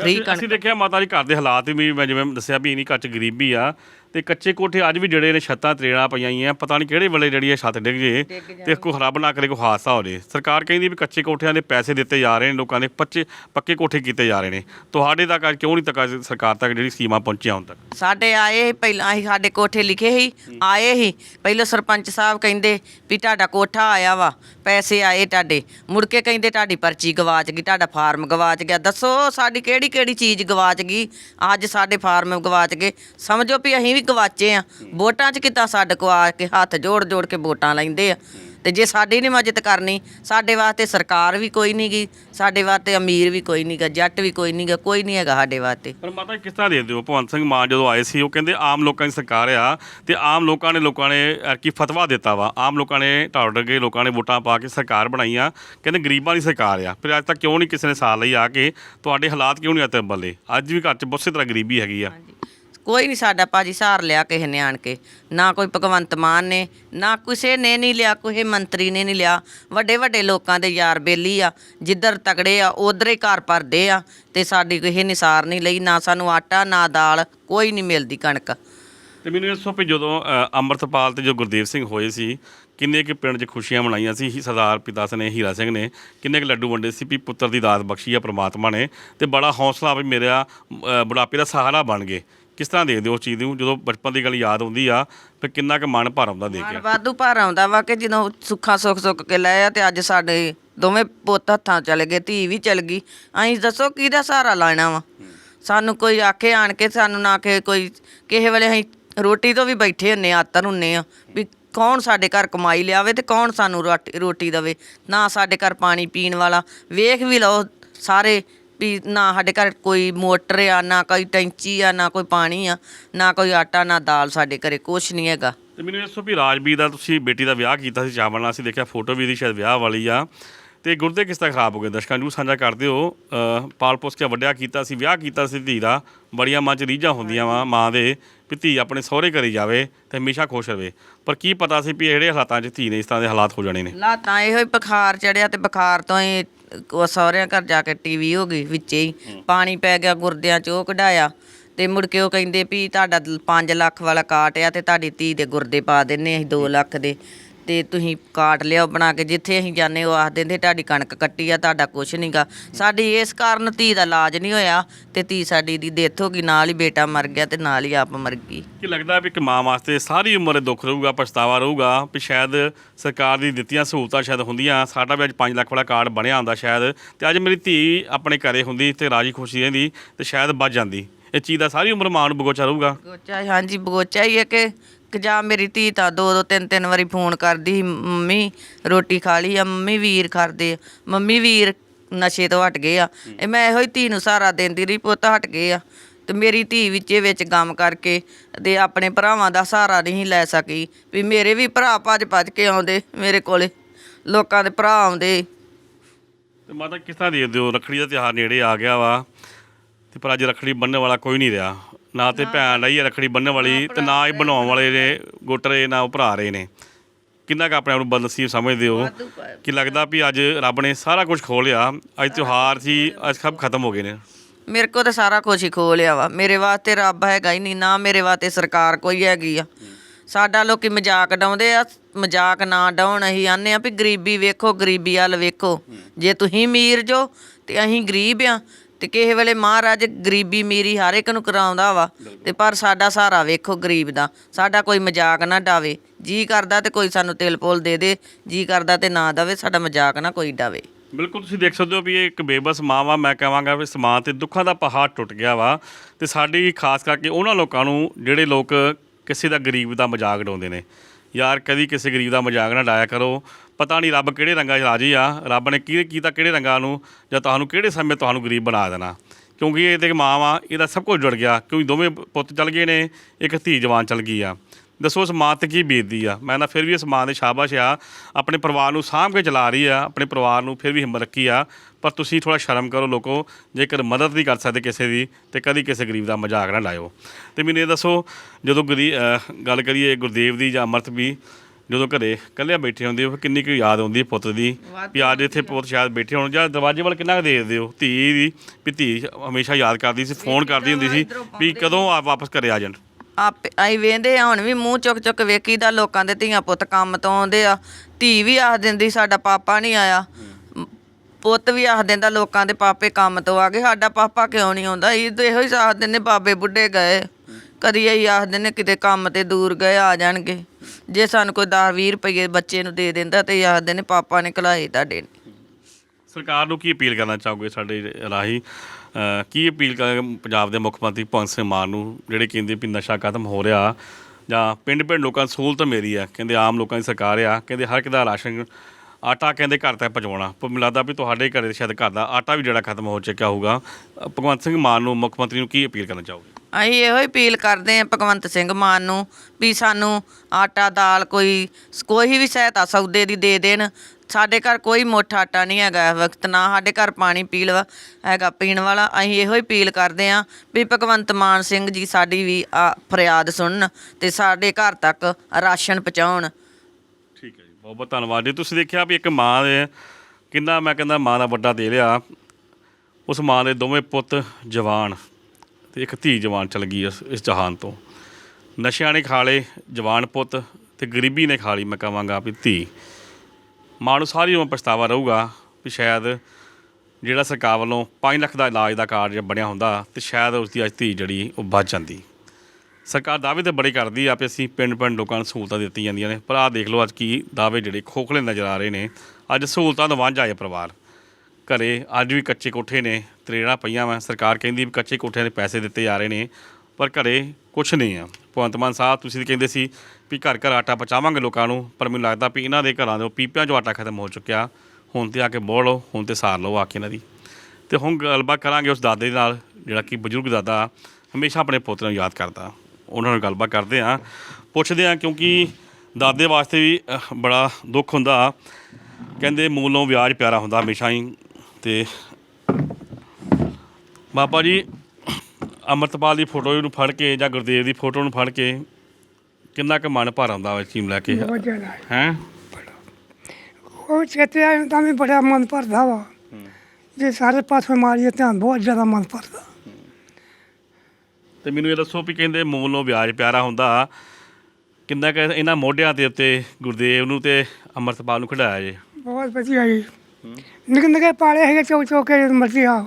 ਫ੍ਰੀ ਅਸੀਂ- ਕਣਕ। ਦੇਖਿਆ ਮਾਤਾ ਜੀ ਘਰ ਦੇ ਹਾਲਾਤ ਵੀ ਮੈਂ ਜਿਵੇਂ ਦੱਸਿਆ ਵੀ ਇਨੀ ਚ ਗਰੀਬੀ ਆ। ਤੇ ਕੱਚੇ ਕੋਠੇ ਅੱਜ ਵੀ ਜਿਹੜੇ ਨੇ ਛੱਤਾਂ ਤਰੇੜਾਂ ਪਈਆਂ ਹੋਈਆਂ ਪਤਾ ਨਹੀਂ ਕਿਹੜੇ ਵੇਲੇ ਜਿਹੜੀ ਇਹ ਛੱਤ ਡਿੱਗ ਜੇ ਤੇ ਕੋਈ ਰੱਬ ਨਾ ਕਰੇ ਕੋਈ ਹਾਦਸਾ ਹੋ ਜੇ। ਸਰਕਾਰ ਕਹਿੰਦੀ ਵੀ ਕੱਚੇ ਕੋਠਿਆਂ ਦੇ ਪੈਸੇ ਦਿੱਤੇ ਜਾ ਰਹੇ ਨੇ ਲੋਕਾਂ ਦੇ ਪੱਚੇ ਪੱਕੇ ਕੋਠੇ ਕੀਤੇ ਜਾ ਰਹੇ ਨੇ। ਤੁਹਾਡੇ ਤੱਕ ਅੱਜ ਕਿਉਂ ਨਹੀਂ ਤੱਕ ਸਰਕਾਰ ਤੱਕ ਜਿਹੜੀ ਸੀਮਾ ਪਹੁੰਚਿਆ ਹੁਣ ਤੱਕ? ਸਾਡੇ ਆਏ ਸੀ ਪਹਿਲਾਂ ਅਸੀਂ ਸਾਡੇ ਕੋਠੇ ਲਿਖੇ ਸੀ ਆਏ ਸੀ। ਪਹਿਲਾਂ ਸਰਪੰਚ ਸਾਹਿਬ ਕਹਿੰਦੇ ਵੀ ਤੁਹਾਡਾ ਕੋਠਾ ਆਇਆ ਵਾ ਪੈਸੇ ਆਏ ਤੁਹਾਡੇ। ਮੁੜ ਕੇ ਕਹਿੰਦੇ ਤੁਹਾਡੀ ਪਰਚੀ ਗਵਾਚ ਗਈ ਤੁਹਾਡਾ ਫਾਰਮ ਗਵਾਚ ਗਿਆ। ਦੱਸੋ ਸਾਡੀ ਕਿਹੜੀ ਕਿਹੜੀ ਚੀਜ਼ ਗਵਾਚ ਗਈ? ਅੱਜ ਸਾਡੇ ਫਾਰਮ ਗਵਾਚ ਗਏ। ਸਮਝੋ ਵੀ ਅਸੀਂ ਵੀ ਗਵਾਚੇ ਆ। ਵੋਟਾਂ 'ਚ ਕਿੱਦਾਂ ਸਾਡੇ ਕੋ ਆ ਕੇ ਹੱਥ ਜੋੜ ਜੋੜ ਕੇ ਵੋਟਾਂ ਲੈਂਦੇ ਆ। ਤੇ ਜੇ ਸਾਡੀ ਨਹੀਂ ਮਦਦ ਕਰਨੀ ਸਾਡੇ ਵਾਸਤੇ ਸਰਕਾਰ ਵੀ ਕੋਈ ਨਹੀਂ ਗੀ ਸਾਡੇ ਵਾਸਤੇ ਅਮੀਰ ਵੀ ਕੋਈ ਨਹੀਂਗਾ ਜੱਟ ਵੀ ਕੋਈ ਨਹੀਂਗਾ ਕੋਈ ਨਹੀਂ ਹੈਗਾ ਸਾਡੇ ਵਾਸਤੇ। ਪਰ ਮਾਤਾ ਕਿਸ ਤਰ੍ਹਾਂ ਦੇਖਦੇ ਹੋ? ਭਗਵੰਤ ਸਿੰਘ ਮਾਨ ਜਦੋਂ ਆਏ ਸੀ ਉਹ ਕਹਿੰਦੇ ਆਮ ਲੋਕਾਂ ਦੀ ਸਰਕਾਰ ਆ ਤੇ ਆਮ ਲੋਕਾਂ ਨੇ ਲੋਕਾਂ ਨੇ ਕੀ ਫਤਵਾ ਦਿੱਤਾ ਵਾ। ਆਮ ਲੋਕਾਂ ਨੇ ਢਾੜ ਕੇ ਲੋਕਾਂ ਨੇ ਵੋਟਾਂ ਪਾ ਕੇ ਸਰਕਾਰ ਬਣਾਈ ਆ ਕਹਿੰਦੇ ਗਰੀਬਾਂ ਦੀ ਸਰਕਾਰ ਆ। ਫਿਰ ਅੱਜ ਤੱਕ ਕਿਉਂ ਨਹੀਂ ਕਿਸੇ ਨੇ ਸਾਥ ਲਈ ਆ ਕੇ ਤੁਹਾਡੇ ਹਾਲਾਤ ਕਿਉਂ ਨਹੀਂ ਆਤੇ ਬੱਲੇ ਅੱਜ ਵੀ ਘਰ 'ਚ ਬਹੁਤ ਤਰ੍ਹਾਂ ਗਰੀਬੀ ਹੈਗੀ ਆ। ਕੋਈ ਨਹੀਂ ਸਾਡਾ ਭਾਜੀ ਸਹਾਰ ਲਿਆ ਕਿਸੇ ਨੇ ਆਣ ਕੇ। ਨਾ ਕੋਈ ਭਗਵੰਤ ਮਾਨ ਨੇ ਨਾ ਕਿਸੇ ਨੇ ਨਹੀਂ ਲਿਆ ਕੋਈ ਮੰਤਰੀ ਨੇ ਨਹੀਂ ਲਿਆ। ਵੱਡੇ ਵੱਡੇ ਲੋਕਾਂ ਦੇ ਯਾਰ ਬੇਲੀ ਆ ਜਿੱਧਰ ਤਗੜੇ ਆ ਉਧਰ ਹੀ ਘਰ ਭਰਦੇ ਆ ਤੇ ਸਾਡੀ ਕਿਸੇ ਨਿਸਾਰ ਨਹੀਂ ਲਈ ਨਾ ਸਾਨੂੰ ਆਟਾ ਨਾ ਦਾਲ ਕੋਈ ਨਹੀਂ ਮਿਲਦੀ ਕਣਕ। ਤੇ ਮੈਨੂੰ ਇਹ ਦੱਸੋ ਵੀ ਜਦੋਂ ਅ, ਅੰਮ੍ਰਿਤਪਾਲ ਤੇ ਜੋ ਗੁਰਦੇਵ ਸਿੰਘ ਹੋਏ ਸੀ ਕਿੰਨੇ ਕੁ ਪਿੰਡ 'ਚ ਖੁਸ਼ੀਆਂ ਮਨਾਈਆਂ ਸੀ? ਹੀ ਸਰਦਾਰ ਪਿਤਾ ਨੇ ਹੀਰਾ ਸਿੰਘ ਨੇ। ਕਿੰਨੇ ਕੁ ਲੱਡੂ ਵੰਡੇ ਸੀ ਵੀ ਪੁੱਤਰ ਦੀ ਦਾਤ ਬਖਸ਼ੀ ਆ ਪ੍ਰਮਾਤਮਾ ਨੇ। ਤੇ ਬੜਾ ਹੌਸਲਾ ਵੀ ਮੇਰਾ ਅ, ਬੁਢਾਪੇ ਦਾ ਸਹਾਰਾ ਬਣ ਗਏ। ਕਿਸ ਤਰ੍ਹਾਂ ਦੇਖਦੇ ਹੋ ਉਸ ਚੀਜ਼ ਨੂੰ? ਜਦੋਂ ਬਚਪਨ ਦੀ ਗੱਲ ਯਾਦ ਆਉਂਦੀ ਆ, ਫਿਰ ਕਿੰਨਾ ਕੁ ਮਨ ਭਰ ਆਉਂਦਾ ਦੇਖ ਮਨ ਵਾਧੂ ਭਰ ਆਉਂਦਾ ਵਾ ਕਿ ਜਦੋਂ ਸੁੱਖਾਂ ਸੁੱਖ ਸੁੱਖ ਕੇ ਲੈ ਆ ਤੇ ਅੱਜ ਸਾਡੇ ਦੋਵੇਂ ਪੁੱਤ ਹੱਥਾਂ ਚਲੇ ਗਏ, ਧੀ ਵੀ ਚਲ ਗਈ। ਅਸੀਂ ਦੱਸੋ ਕਿਹਦਾ ਸਹਾਰਾ ਲੈਣਾ ਵਾ? ਸਾਨੂੰ ਕੋਈ ਆਖੇ ਆਣ ਕੇ, ਸਾਨੂੰ ਨਾ ਕਿ ਕੋਈ, ਕਿਸੇ ਵੇਲੇ ਅਸੀਂ ਰੋਟੀ ਤੋਂ ਵੀ ਬੈਠੇ ਹੁੰਨੇ ਆਤਰ ਹੁੰਨੇ ਆ ਵੀ ਕੌਣ ਸਾਡੇ ਘਰ ਕਮਾਈ ਲਿਆਵੇ ਤੇ ਕੌਣ ਸਾਨੂੰ ਰੋਟੀ ਰੋਟੀ ਦੇਵੇ? ਨਾ ਸਾਡੇ ਘਰ ਪਾਣੀ ਪੀਣ ਵਾਲਾ। ਵੇਖ ਵੀ ਲਓ ਸਾਰੇ ਵੀ ਨਾ ਸਾਡੇ ਘਰ ਕੋਈ ਮੋਟਰ ਆ ਨਾ ਕੋਈ ਟੈਂਚੀ ਆ ਨਾ ਕੋਈ ਪਾਣੀ ਆ ਨਾ ਕੋਈ ਆਟਾ ਨਾ ਦਾਲ ਸਾਡੇ ਘਰੇ ਕੁਛ ਨਹੀਂ ਹੈਗਾ। ਤੇ ਮੈਨੂੰ ਇਹ ਦੱਸੋ ਵੀ ਰਾਜਵੀਰ ਦਾ ਤੁਸੀਂ ਬੇਟੀ ਦਾ ਵਿਆਹ ਕੀਤਾ ਸੀ ਚਾਵਲ ਨਾਲ ਅਸੀਂ ਦੇਖਿਆ ਫੋਟੋ ਵੀ ਇਹਦੀ ਸ਼ਾਇਦ ਵਿਆਹ ਵਾਲੀ ਆ। ਤੇ ਗੁਰਦੇ ਕਿਸ ਤਰ੍ਹਾਂ ਖਰਾਬ ਹੋ ਗਏ? ਦਰਸ਼ਕਾਂ ਨੂੰ ਸਾਂਝਾ ਕਰਦੇ ਹੋ। ਪਾਲ ਪੋਸ ਕੇ ਵੱਡਿਆ ਕੀਤਾ ਸੀ ਵਿਆਹ ਕੀਤਾ ਸੀ ਧੀ ਦਾ। ਬੜੀਆਂ ਮਨ ਚ ਰੀਝਾਂ ਹੁੰਦੀਆਂ ਵਾ ਮਾਂ ਦੇ ਵੀ ਧੀ ਆਪਣੇ ਸਹੁਰੇ ਘਰੇ ਜਾਵੇ ਤੇ ਹਮੇਸ਼ਾ ਖੁਸ਼ ਰਵੇ ਪਰ ਕੀ ਪਤਾ ਸੀ ਵੀ ਇਹ ਜਿਹੜੇ ਹਾਲਾਤਾਂ 'ਚ ਧੀ ਨੇ ਇਸ ਤਰ੍ਹਾਂ ਦੇ ਹਾਲਾਤ ਹੋ ਜਾਣੇ ਨੇ? ਲਾਤਾਂ ਇਹੋ ਹੀ ਬੁਖਾਰ ਚੜਿਆ ਤੇ ਬੁਖਾਰ ਤੋਂ ਹੀ ਉਹ ਸਹੁਰਿਆਂ ਘਰ ਜਾ ਕੇ ਟੀਵੀ ਹੋ ਗਈ ਵਿੱਚੇ ਹੀ। ਪਾਣੀ ਪੈ ਗਿਆ ਗੁਰਦਿਆਂ ਚ ਉਹ ਕਢਾਇਆ ਤੇ ਮੁੜ ਕੇ ਉਹ ਕਹਿੰਦੇ ਵੀ ਤੁਹਾਡਾ 5 ਲੱਖ ਵਾਲਾ ਕਾਟ ਆ ਤੇ ਤੁਹਾਡੀ ਧੀ ਦੇ ਗੁਰਦੇ ਪਾ ਦਿੰਨੇ ਅਸੀਂ 2 ਲੱਖ ਦੇ। ਤੇ ਤੁਸੀਂ ਕਾਟ ਲਿਆਓ ਬਣਾ ਕੇ ਜਿੱਥੇ ਅਸੀਂ ਜਾਂਦੇ ਉਹ ਆਖ ਦਿੰਦੇ ਤੁਹਾਡੀ ਕਣਕ ਕੱਟੀ ਆ ਤੁਹਾਡਾ ਕੁਛ ਨਹੀਂਗਾ ਸਾਡੀ ਇਸ ਕਾਰਨ ਧੀ ਦਾ ਇਲਾਜ ਨਹੀਂ ਹੋਇਆ ਤੇ ਧੀ ਸਾਡੀ ਦੀ ਡੈਥ ਹੋ ਗਈ ਨਾਲ ਹੀ ਬੇਟਾ ਮਰ ਗਿਆ ਤੇ ਨਾਲ ਹੀ ਆਪ ਮਰ ਗਈ। ਕੀ ਲੱਗਦਾ ਵੀ ਇੱਕ ਮਾਂ ਵਾਸਤੇ ਸਾਰੀ ਉਮਰ ਦੁੱਖ ਰਹੂਗਾ ਪਛਤਾਵਾ ਰਹੂਗਾ? ਵੀ ਸ਼ਾਇਦ ਸਰਕਾਰ ਦੀ ਦਿੱਤੀਆਂ ਸਹੂਲਤਾਂ ਸ਼ਾਇਦ ਹੁੰਦੀਆਂ ਸਾਡਾ ਵੀ ਅੱਜ 5 ਲੱਖ ਵਾਲਾ ਕਾਰਡ ਬਣਿਆ ਹੁੰਦਾ ਸ਼ਾਇਦ ਤੇ ਅੱਜ ਮੇਰੀ ਧੀ ਆਪਣੇ ਘਰੇ ਹੁੰਦੀ ਤੇ ਰਾਜੀ ਖੁਸ਼ੀ ਰਹਿੰਦੀ ਤੇ ਸ਼ਾਇਦ ਬਚ ਜਾਂਦੀ। ਇਹ ਚੀਜ਼ ਦਾ ਸਾਰੀ ਉਮਰ ਮਾਂ ਨੂੰ ਬਗੋਚਾ ਰਹੂਗਾ? ਬਗੋਚਾ ਹਾਂਜੀ ਬਗੋਚਾ ਹੀ ਹੈ ਕਿ ਕਿ ਜਾਂ ਮੇਰੀ ਧੀ ਤਾਂ ਦੋ ਦੋ ਤਿੰਨ ਤਿੰਨ ਵਾਰੀ ਫੋਨ ਕਰਦੀ ਸੀ, ਮੰਮੀ ਰੋਟੀ ਖਾ ਲਈ ਆ, ਮੰਮੀ ਵੀਰ ਕਰਦੇ ਆ, ਮੰਮੀ ਵੀਰ ਨਸ਼ੇ ਤੋਂ ਹਟ ਗਏ ਆ। ਇਹ ਮੈਂ ਇਹੋ ਹੀ ਧੀ ਨੂੰ ਸਹਾਰਾ ਦਿੰਦੀ ਰਹੀ, ਪੁੱਤ ਹਟ ਗਏ ਆ। ਤੇ ਮੇਰੀ ਧੀ ਵਿੱਚੇ ਵਿੱਚ ਗਮ ਕਰਕੇ ਤੇ ਆਪਣੇ ਭਰਾਵਾਂ ਦਾ ਸਹਾਰਾ ਨਹੀਂ ਲੈ ਸਕੀ ਵੀ ਮੇਰੇ ਵੀ ਭਰਾ ਭੱਜ ਭੱਜ ਕੇ ਆਉਂਦੇ ਮੇਰੇ ਕੋਲੇ, ਲੋਕਾਂ ਦੇ ਭਰਾ ਆਉਂਦੇ। ਤੇ ਮਾਤਾ ਕਿਸ ਤਰ੍ਹਾਂ ਦੇਖਦੇ ਹੋ? ਰੱਖੜੀ ਦਾ ਤਿਉਹਾਰ ਨੇੜੇ ਆ ਗਿਆ ਵਾ ਤੇ ਪਰ ਅੱਜ ਰੱਖੜੀ ਬੰਨਣ ਵਾਲਾ ਕੋਈ ਨਹੀਂ ਰਿਹਾ। ਨਾ ਤੇ ਭੈਣ ਹੈ ਰੱਖੜੀ ਬੰਨਣ ਵਾਲੀ ਤੇ ਨਾ ਹੀ ਬਣਾਉਣ ਵਾਲੇ ਨੇ ਗੁੱਟਰੇ ਨਾ ਉਹ ਭਰਾ ਰਹੇ ਨੇ। ਕਿੰਨਾ ਕੁ ਆਪਣੇ ਆਪ ਨੂੰ ਬਦਨਸੀਬ ਸਮਝਦੇ ਹੋ? ਕਿ ਲੱਗਦਾ ਵੀ ਅੱਜ ਰੱਬ ਨੇ ਸਾਰਾ ਕੁਝ ਖੋਲਿਆ ਅੱਜ ਤਿਉਹਾਰ ਸੀ ਅੱਜ ਸਭ ਖਤਮ ਹੋ ਗਏ ਨੇ। ਮੇਰੇ ਕੋ ਤਾਂ ਸਾਰਾ ਕੁਝ ਹੀ ਖੋ ਲਿਆ ਵਾ। ਮੇਰੇ ਵਾਸਤੇ ਰੱਬ ਹੈਗਾ ਹੀ ਨਹੀਂ ਨਾ ਮੇਰੇ ਵਾਸਤੇ ਸਰਕਾਰ ਕੋਈ ਹੈਗੀ ਆ। ਸਾਡਾ ਲੋਕੀ ਮਜ਼ਾਕ ਡਾਉਂਦੇ ਆ ਮਜ਼ਾਕ ਨਾ ਡਾਉਣ ਅਸੀਂ ਆਨੇ ਆ ਵੀ ਗਰੀਬੀ ਵੇਖੋ ਗਰੀਬੀ ਵੱਲ ਵੇਖੋ। ਜੇ ਤੁਸੀਂ ਅਮੀਰ ਜੋ ਤੇ ਅਸੀਂ ਗਰੀਬ ਆ ਤੇ ਕਿਸੇ ਵੇਲੇ ਮਹਾਰਾਜ ਗਰੀਬੀ ਮੀਰੀ ਹਰ ਇੱਕ ਨੂੰ ਕਰਾਉਂਦਾ ਵਾ ਤੇ ਪਰ ਸਾਡਾ ਸਹਾਰਾ ਵੇਖੋ ਗਰੀਬ ਦਾ। ਸਾਡਾ ਕੋਈ ਮਜ਼ਾਕ ਨਾ ਡਾਵੇ। ਜੀ ਕਰਦਾ ਤੇ ਕੋਈ ਸਾਨੂੰ ਤਿਲ ਪੋਲ ਦੇ ਦੇ। ਜੀ ਕਰਦਾ ਤੇ ਨਾ ਦਵੇ ਸਾਡਾ ਮਜ਼ਾਕ ਨਾ ਕੋਈ ਡਾਵੇ। ਬਿਲਕੁਲ ਤੁਸੀਂ ਦੇਖ ਸਕਦੇ ਹੋ ਵੀ ਇਹ ਇੱਕ ਬੇਬਸ ਮਾਂ ਵਾ। ਮੈਂ ਕਹਾਂਗਾ ਵੀ ਸਮਾਜ ਤੇ ਦੁੱਖਾਂ ਦਾ ਪਹਾੜ ਟੁੱਟ ਗਿਆ ਵਾ। ਤੇ ਸਾਡੀ ਖਾਸ ਕਰਕੇ ਉਹਨਾਂ ਲੋਕਾਂ ਨੂੰ ਜਿਹੜੇ ਲੋਕ ਕਿਸੇ ਦਾ ਗਰੀਬ ਦਾ ਮਜ਼ਾਕ ਉਡਾਉਂਦੇ ਨੇ। ਯਾਰ, ਕਦੀ ਕਿਸੇ ਗਰੀਬ ਦਾ ਮਜ਼ਾਕ ਨਾ ਡਾਇਆ ਕਰੋ। ਪਤਾ ਨਹੀਂ ਰੱਬ ਕਿਹੜੇ ਰੰਗਾਂ 'ਚ ਰਾਜੀ ਆ। ਰੱਬ ਨੇ ਕੀ ਕੀਤਾ ਕਿਹੜੇ ਰੰਗਾਂ ਨੂੰ, ਜਾਂ ਤੁਹਾਨੂੰ ਕਿਹੜੇ ਸਮੇਂ ਤੁਹਾਨੂੰ ਗਰੀਬ ਬਣਾ ਦੇਣਾ। ਕਿਉਂਕਿ ਇਹ ਤੇ ਮਾਂ ਵਾ, ਇਹਦਾ ਸਭ ਕੁਝ ਜੁੜ ਗਿਆ। ਕਿਉਂਕਿ ਦੋਵੇਂ ਪੁੱਤ ਚਲ ਗਏ ਨੇ, ਇੱਕ ਧੀ ਜਵਾਨ ਚਲ ਗਈ ਆ। ਦੱਸੋ ਉਸ ਮਾਂ ਤੇ ਕੀ ਬੀਤਦੀ ਆ? ਮੈਂ ਨਾ ਫਿਰ ਵੀ ਇਸ ਮਾਂ ਦੇ ਸ਼ਾਬਾਸ਼ ਆ। ਆਪਣੇ ਪਰਿਵਾਰ ਨੂੰ ਸਾਂਭ ਕੇ ਚਲਾ ਰਹੀ ਆ, ਆਪਣੇ ਪਰਿਵਾਰ ਨੂੰ ਫਿਰ ਵੀ ਹਿੰਮਤ ਰੱਖੀ ਆ। ਪਰ ਤੁਸੀਂ ਥੋੜਾ ਸ਼ਰਮ ਕਰੋ ਲੋਕੋ ਜੇਕਰ ਮਦਦ ਨਹੀਂ ਕਰ ਸਕਦੇ ਕਿਸੇ ਦੀ ਤੇ ਕਦੀ ਕਿਸੇ ਗਰੀਬ ਦਾ ਮਜ਼ਾਕ ਨਾ ਲਾਇਓ। ਤੇ ਮੈਨੂੰ ਇਹ ਦੱਸੋ ਜਦੋਂ ਗਰੀ ਅਹ ਗੱਲ ਕਰੀਏ ਗੁਰਦੇਵ ਦੀ ਜਾਂ ਅਮਰਤ ਵੀ ਜਦੋਂ ਘਰੇ ਇਕੱਲਿਆਂ ਬੈਠੇ ਹੁੰਦੇ ਹੋ ਕਿੰਨੀ ਕੁ ਯਾਦ ਆਉਂਦੀ ਹੈ ਪੁੱਤ ਦੀ? ਵੀ ਅੱਜ ਇੱਥੇ ਪੁੱਤ ਸ਼ਾਇਦ ਬੈਠੇ ਹੋਣ ਜਾਂ ਦਰਵਾਜ਼ੇ ਵੱਲ ਕਿੰਨਾ ਕੁ ਦੇਖਦੇ ਹੋ? ਧੀ ਦੀ ਵੀ ਧੀ ਹਮੇਸ਼ਾ ਯਾਦ ਕਰਦੀ ਸੀ ਫੋਨ ਕਰਦੀ ਹੁੰਦੀ ਸੀ ਵੀ ਕਦੋਂ ਆ ਵਾਪਸ ਘਰੇ ਆ ਜਾਣ? ਆਪੇ ਆਈ ਵੇਂਦੇ ਹੁਣ ਵੀ ਮੂੰਹ ਚੁੱਕ ਚੁੱਕ ਵੇਖੀਦਾ ਲੋਕਾਂ ਦੇ ਧੀਆਂ ਪੁੱਤ ਕੰਮ ਤੋਂ ਆਉਂਦੇ ਆ। ਧੀ ਵੀ ਆਖ ਦਿੰਦੀ ਸਾਡਾ ਪਾਪਾ ਨਹੀਂ ਆਇਆ। ਪੁੱਤ ਵੀ ਆਖ ਦਿੰਦਾ ਲੋਕਾਂ ਦੇ ਪਾਪੇ ਕੰਮ ਤੋਂ ਆ ਗਏ ਸਾਡਾ ਪਾਪਾ ਕਿਉਂ ਨਹੀਂ ਆਉਂਦਾ? ਇਹ ਤਾਂ ਇਹੋ ਹੀ ਆਖ ਦਿੰਦੇ, ਬਾਬੇ ਬੁੱਢੇ ਗਏ। ਕਦੀ ਇਹੀ ਆਖ ਦਿੰਦੇ, ਕਿਤੇ ਕੰਮ ਤੇ ਦੂਰ ਗਏ, ਆ ਜਾਣਗੇ। ਜੇ ਸਾਨੂੰ ਕੋਈ 10 20 ਰੁਪਏ ਬੱਚੇ ਨੂੰ ਦੇ ਦਿੰਦਾ, ਤੇ ਇਹ ਆਖਦੇ ਨੇ ਪਾਪਾ ਨੇ ਕਲਾਏ ਤੁਹਾਡੇ ਨੇ। ਸਰਕਾਰ ਨੂੰ ਕੀ ਅਪੀਲ ਕਰਨਾ ਚਾਹੋਗੇ ਸਾਡੇ ਰਾਹੀਂ? ਅਹ ਕੀ ਅਪੀਲ ਕਰ ਪੰਜਾਬ ਦੇ ਮੁੱਖ ਮੰਤਰੀ ਭਗਵੰਤ ਸਿੰਘ ਮਾਨ ਨੂੰ, ਜਿਹੜੇ ਕਹਿੰਦੇ ਵੀ ਨਸ਼ਾ ਖਤਮ ਹੋ ਰਿਹਾ? ਜਾਂ ਪਿੰਡ ਪਿੰਡ ਲੋਕਾਂ ਦੀ ਸਹੂਲਤ ਮੇਰੀ ਆ, ਕਹਿੰਦੇ ਆਮ ਲੋਕਾਂ ਦੀ ਸਰਕਾਰ ਆ, ਕਹਿੰਦੇ ਹਰ ਇੱਕ ਦਾ ਰਾਸ਼ਨ ਆਟਾ ਕਹਿੰਦੇ ਘਰ ਤੱਕ ਪਹੁੰਚਾਉਣਾ। ਪਰ ਮੈਨੂੰ ਵੀ ਤੁਹਾਡੇ ਘਰੇ ਸ਼ਾਇਦ ਘਰ ਦਾ ਆਟਾ ਵੀ ਜਿਹੜਾ ਖਤਮ ਹੋ ਚੁੱਕਿਆ ਹੋਊਗਾ। ਭਗਵੰਤ ਸਿੰਘ ਮਾਨ ਨੂੰ ਮੁੱਖ ਮੰਤਰੀ ਨੂੰ ਕੀ ਅਪੀਲ ਕਰਨਾ ਚਾਹੋਗੇ? ਅਸੀਂ ਇਹੋ ਹੀ ਅਪੀਲ ਕਰਦੇ ਹਾਂ ਭਗਵੰਤ ਸਿੰਘ ਮਾਨ ਨੂੰ ਵੀ ਸਾਨੂੰ ਆਟਾ, ਦਾਲ ਕੋਈ ਕੋਈ ਵੀ ਸਹਾਇਤਾ ਸੌਦੇ ਦੀ ਦੇ ਦੇਣ। ਸਾਡੇ ਘਰ ਕੋਈ ਮੋਟਾ ਆਟਾ ਨਹੀਂ ਹੈਗਾ ਵਕਤ, ਨਾ ਸਾਡੇ ਘਰ ਪਾਣੀ ਪੀਣ ਵਾ ਹੈਗਾ ਪੀਣ ਵਾਲਾ। ਅਸੀਂ ਇਹੋ ਹੀ ਅਪੀਲ ਕਰਦੇ ਹਾਂ ਵੀ ਭਗਵੰਤ ਮਾਨ ਸਿੰਘ ਜੀ ਸਾਡੀ ਵੀ ਆ ਫਰਿਆਦ ਸੁਣਨ ਤੇ ਸਾਡੇ ਘਰ ਤੱਕ ਰਾਸ਼ਨ ਪਹੁੰਚਾਉਣ। ਬਹੁਤ ਬਹੁਤ ਧੰਨਵਾਦ ਜੀ। ਤੁਸੀਂ ਦੇਖਿਆ ਵੀ ਇੱਕ ਮਾਂ ਦੇ ਕਿੰਨਾ ਮੈਂ ਕਹਿੰਦਾ ਮਾਂ ਦਾ ਵੱਡਾ ਦੇ ਲਿਆ ਉਸ ਮਾਂ ਦੇ ਦੋਵੇਂ ਪੁੱਤ ਜਵਾਨ ਤੇ ਇੱਕ ਧੀ ਜਵਾਨ ਚਲ ਗਈ ਇਸ ਇਸ ਜਹਾਨ ਤੋਂ। ਨਸ਼ਿਆਂ ਨੇ ਖਾ ਲਏ ਜਵਾਨ ਪੁੱਤ ਤੇ ਗਰੀਬੀ ਨੇ ਖਾ ਲਈ ਮੈਂ ਕਹਾਂਗਾ ਵੀ ਧੀ। ਮਾਂ ਨੂੰ ਸਾਰੀ ਉਮਰ ਪਛਤਾਵਾ ਰਹੂਗਾ ਵੀ ਸ਼ਾਇਦ ਜਿਹੜਾ ਸਰਕਾਰ ਵੱਲੋਂ 5 ਲੱਖ ਦਾ ਇਲਾਜ ਦਾ ਕਾਰਡ ਜੇ ਬਣਿਆ ਹੁੰਦਾ ਤੇ ਸ਼ਾਇਦ ਉਸ ਦੀ ਅੱਜ ਧੀ ਜਿਹੜੀ ਉਹ ਬਚ ਜਾਂਦੀ। ਸਰਕਾਰ ਦਾਅਵੇ ਤੇ ਬੜੇ ਕਰਦੀ ਆ ਵੀ ਅਸੀਂ ਪਿੰਡ ਪਿੰਡ ਲੋਕਾਂ ਨੂੰ ਸਹੂਲਤਾਂ ਦਿੱਤੀਆਂ ਜਾਂਦੀਆਂ ਨੇ। ਪਰ ਆਹ ਦੇਖ ਲਓ ਅੱਜ ਕੀ ਦਾਅਵੇ ਜਿਹੜੇ ਖੋਖਲੇ ਨਜ਼ਰ ਆ ਰਹੇ ਨੇ। ਅੱਜ ਸਹੂਲਤਾਂ ਤੋਂ ਵਾਂਝਾ ਹੈ ਪਰਿਵਾਰ। ਘਰੇ ਅੱਜ ਵੀ ਕੱਚੇ ਕੋਠੇ ਨੇ, ਤਰੇੜਾਂ ਪਈਆਂ ਵਾ। ਸਰਕਾਰ ਕਹਿੰਦੀ ਵੀ ਕੱਚੇ ਕੋਠਿਆਂ ਦੇ ਪੈਸੇ ਦਿੱਤੇ ਜਾ ਰਹੇ ਨੇ, ਪਰ ਘਰੇ ਕੁਝ ਨਹੀਂ ਆ। ਭਗਵੰਤ ਮਾਨ ਸਾਹਿਬ, ਤੁਸੀਂ ਤਾਂ ਕਹਿੰਦੇ ਸੀ ਵੀ ਘਰ ਘਰ ਆਟਾ ਪਹੁੰਚਾਵਾਂਗੇ ਲੋਕਾਂ ਨੂੰ, ਪਰ ਮੈਨੂੰ ਲੱਗਦਾ ਵੀ ਇਹਨਾਂ ਦੇ ਘਰਾਂ ਦੇ ਉਹ ਪੀਪਿਆਂ 'ਚੋਂ ਆਟਾ ਖਤਮ ਹੋ ਚੁੱਕਿਆ। ਹੁਣ ਤੇ ਆ ਕੇ ਬੋਲ ਲਓ, ਹੁਣ ਤੇ ਸਾਰ ਲਓ ਆ ਕੇ ਇਹਨਾਂ ਦੀ। ਤੇ ਹੁਣ ਗੱਲਬਾਤ ਕਰਾਂਗੇ ਉਸ ਦਾਦੇ ਦੇ ਨਾਲ, ਜਿਹੜਾ ਕਿ ਬਜ਼ੁਰਗ ਦਾਦਾ ਹਮੇਸ਼ਾ ਆਪਣੇ ਪੁੱਤ ਨੂੰ ਯਾਦ ਕਰਦਾ। ਉਹਨਾਂ ਨਾਲ ਗੱਲਬਾਤ ਕਰਦੇ ਆ ਪੁੱਛਦੇ ਆ ਕਿਉਂਕਿ ਦਾਦੇ ਵਾਸਤੇ ਵੀ ਅਹ, ਬੜਾ ਦੁੱਖ ਹੁੰਦਾ। ਕਹਿੰਦੇ ਮੂਲੋਂ ਵਿਆਜ ਪਿਆਰਾ ਹੁੰਦਾ ਹਮੇਸ਼ਾ ਹੀ। ਤੇ ਬਾਬਾ ਜੀ ਅਮਰਤਪਾਲ ਦੀ ਫੋਟੋ ਨੂੰ ਫੜ ਕੇ ਜਾਂ ਗੁਰਦੇਵ ਦੀ ਫੋਟੋ ਨੂੰ ਫੜ ਕੇ ਕਿੰਨਾ ਕੁ ਮਨ ਭਰ ਆਉਂਦਾ ਵਾ ਚੀਮ ਲੈ ਕੇ? ਹੈ। ਹੈ? ਉਹ ਚੇਤੇ ਆਏ ਤਾਂ ਵੀ ਬੜਾ ਮਨ ਭਰਦਾ ਵਾ। ਜੇ ਸਾਰੇ ਪਾਸੇ ਮਾਰੀਏ ਧਿਆਨ ਬਹੁਤ ਜ਼ਿਆਦਾ ਮਨ ਭਰਦਾ। ਤੇ ਮੈਨੂੰ ਇਹ ਦੱਸੋ ਵੀ ਕਹਿੰਦੇ ਮੂਲੋਂ ਵਿਆਜ ਪਿਆਰਾ ਹੁੰਦਾ। ਕਿੰਨਾ ਕੁ ਇਹਨਾਂ ਮੋਢਿਆਂ ਦੇ ਉੱਤੇ ਗੁਰਦੇਵ ਨੂੰ ਤੇ ਅਮਰਤਪਾਲ ਨੂੰ ਖੜਾਇਆ ਜੇ? ਬਹੁਤ ਵਧੀਆ ਜੀ। ਨਿੱਕੇ ਨਿੱਕੇ ਪਾਲੇ ਹੈਗੇ ਚੌਕ ਚੌਕ ਕੇ ਮਰਜ਼ੀ ਆ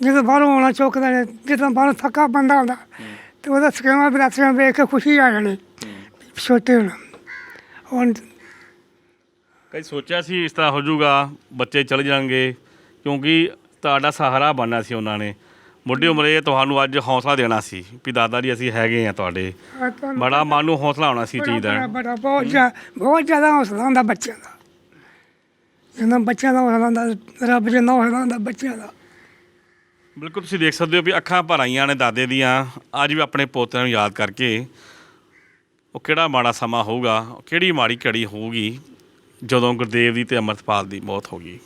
ਜਦੋਂ ਬਾਹਰੋਂ ਆਉਣਾ ਚੌਕਦਾ ਨੇ ਜਦੋਂ ਬਾਹਰੋਂ ਥੱਕਾ ਬੰਦਾ ਹੁੰਦਾ ਤੇ ਉਹਦਾ ਸਕੇਮਾ ਬਰਾਤਰੀਆਂ ਵੇਖ ਕੇ ਖੁਸ਼ੀ ਆ ਜਾਣੀ ਛੋਟੇ ਹੁਣ ਹੁਣ ਕਈ ਸੋਚਿਆ ਸੀ ਇਸ ਤਰ੍ਹਾਂ ਹੋ ਜਾਊਗਾ ਬੱਚੇ ਚਲੇ ਜਾਣਗੇ ਕਿਉਂਕਿ ਤੁਹਾਡਾ ਸਹਾਰਾ ਬਣਨਾ ਸੀ ਉਹਨਾਂ ਨੇ। ਮੁੱਢੀ ਉਮਰੇ ਤੁਹਾਨੂੰ ਅੱਜ ਹੌਸਲਾ ਦੇਣਾ ਸੀ ਵੀ ਦਾਦਾ ਜੀ ਅਸੀਂ ਹੈਗੇ ਆ ਤੁਹਾਡੇ। ਤੁਹਾਨੂੰ ਬੜਾ ਮਨ ਨੂੰ ਹੌਸਲਾ ਆਉਣਾ ਸੀ ਚੀਜ਼ ਦਾ। ਬੜਾ ਬਹੁਤ ਬਹੁਤ ਜ਼ਿਆਦਾ ਹੌਸਲਾ ਹੁੰਦਾ ਬੱਚਿਆਂ ਦਾ। ਜਿੰਨਾ ਬੱਚਿਆਂ ਦਾ ਹੌਸਲਾ ਹੁੰਦਾ ਰੱਬ ਜਿੰਨਾ ਹੌਸਲਾ ਹੁੰਦਾ ਬੱਚਿਆਂ ਦਾ। ਬਿਲਕੁਲ ਤੁਸੀਂ ਦੇਖ ਸਕਦੇ ਹੋ ਵੀ ਅੱਖਾਂ ਭਰ ਆਈਆਂ ਨੇ ਦਾਦੇ ਦੀਆਂ। ਅੱਜ ਵੀ ਆਪਣੇ ਪੋਤਿਆਂ ਨੂੰ ਯਾਦ ਕਰਕੇ ਉਹ ਕਿਹੜਾ ਮਾੜਾ ਸਮਾਂ ਹੋਊਗਾ ਉਹ ਕਿਹੜੀ ਮਾੜੀ ਘੜੀ ਹੋਊਗੀ ਜਦੋਂ ਗੁਰਦੇਵ ਦੀ ਤੇ ਅਮਰਤਪਾਲ ਦੀ ਮੌਤ ਹੋ ਗਈ।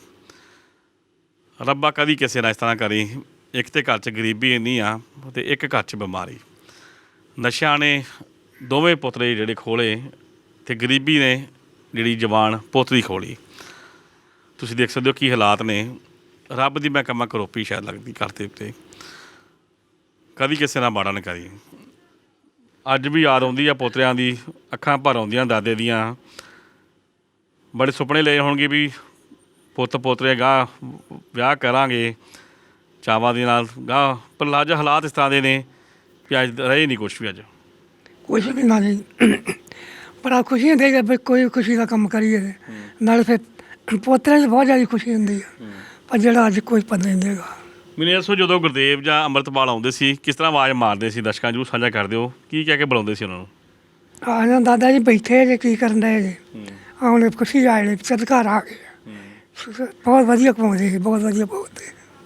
ਰੱਬਾ ਕਦੀ ਕਿਸੇ ਨਾਲ ਇਸ ਤਰ੍ਹਾਂ ਕਰੀ। ਇੱਕ ਤੇ ਘਰ 'ਚ ਗਰੀਬੀ ਇੰਨੀ ਆ ਤੇ ਇੱਕ ਘਰ 'ਚ ਬਿਮਾਰੀ। ਨਸ਼ਿਆਂ ਨੇ ਦੋਵੇਂ ਪੁੱਤਰੇ ਜਿਹੜੇ ਖੋਲੇ ਤੇ ਗਰੀਬੀ ਨੇ ਜਿਹੜੀ ਜਵਾਨ ਪੁੱਤ ਦੀ ਖੋਲੀ। ਤੁਸੀਂ ਦੇਖ ਸਕਦੇ ਹੋ ਕੀ ਹਾਲਾਤ ਨੇ। ਰੱਬ ਦੀ ਮੈਂ ਕੰਮਾਂ ਕਰੋਪੀ ਸ਼ਾਇਦ ਲੱਗਦੀ ਕਰਤੇ ਉੱਤੇ। ਕਦੀ ਕਿਸੇ ਨਾਲ ਮਾੜਾ ਨਾ ਕਰੀ ਅੱਜ ਵੀ ਯਾਦ ਆਉਂਦੀ ਆ ਪੋਤਰਿਆਂ ਦੀ, ਅੱਖਾਂ ਭਰ ਆਉਂਦੀਆਂ ਦਾਦੇ ਦੀਆਂ। ਬੜੇ ਸੁਪਨੇ ਲਏ ਹੋਣਗੇ ਵੀ ਪੁੱਤ ਪੋਤਰੇ ਗਾਂ ਵਿਆਹ ਕਰਾਂਗੇ। ਚਾਵਾਂ ਦੇ ਨਾਲ ਗਾਂ ਪਰ ਅੱਜ ਹਾਲਾਤ ਇਸ ਤਰ੍ਹਾਂ ਦੇ ਨੇ ਕਿ ਅੱਜ ਰਹੇ ਨਹੀਂ ਕੁਛ ਵੀ ਅੱਜ। ਕੁਛ ਵੀ ਨਾ ਜੀ। ਬੜਾ ਖੁਸ਼ੀ ਹੁੰਦੀ ਹੈ ਵੀ ਕੋਈ ਖੁਸ਼ੀ ਦਾ ਕੰਮ ਕਰੀਏ। ਨਾਲ ਫਿਰ ਪੋਤਰੇ 'ਚ ਬਹੁਤ ਜ਼ਿਆਦਾ ਖੁਸ਼ੀ ਹੁੰਦੀ ਹੈ। ਪਰ ਜਿਹੜਾ ਅੱਜ ਕੋਈ ਪਤਾ ਨਹੀਂ ਦੇਗਾ ਮੈਨੂੰ ਦੱਸੋ ਜਦੋਂ ਗੁਰਦੇਵ ਜਾਂ ਅੰਮ੍ਰਿਤਪਾਲ ਆਉਂਦੇ ਸੀ ਕਿਸ ਤਰ੍ਹਾਂ ਆਵਾਜ਼ ਮਾਰਦੇ ਸੀ? ਦਰਸ਼ਕਾਂ ਨੂੰ ਸਾਂਝਾ ਕਰ ਦਿਓ। ਕੀ ਕਹਿ ਕੇ ਬੁਲਾਉਂਦੇ ਸੀ ਉਹਨਾਂ ਨੂੰ? ਆ ਨਾ ਦਾਦਾ ਜੀ ਬੈਠੇ ਜੇ ਕੀ ਕਰਨ ਦੇ ਜੀ। ਆਉਣੇ ਖੁਸ਼ੀ ਆ ਜਾਣੀ ਚਲ ਘਰ ਆ ਗਏ। ਬਹੁਤ ਵਧੀਆ ਕਮਾਉਂਦੇ ਸੀ ਬਹੁਤ ਵਧੀਆ ਬਹੁਤ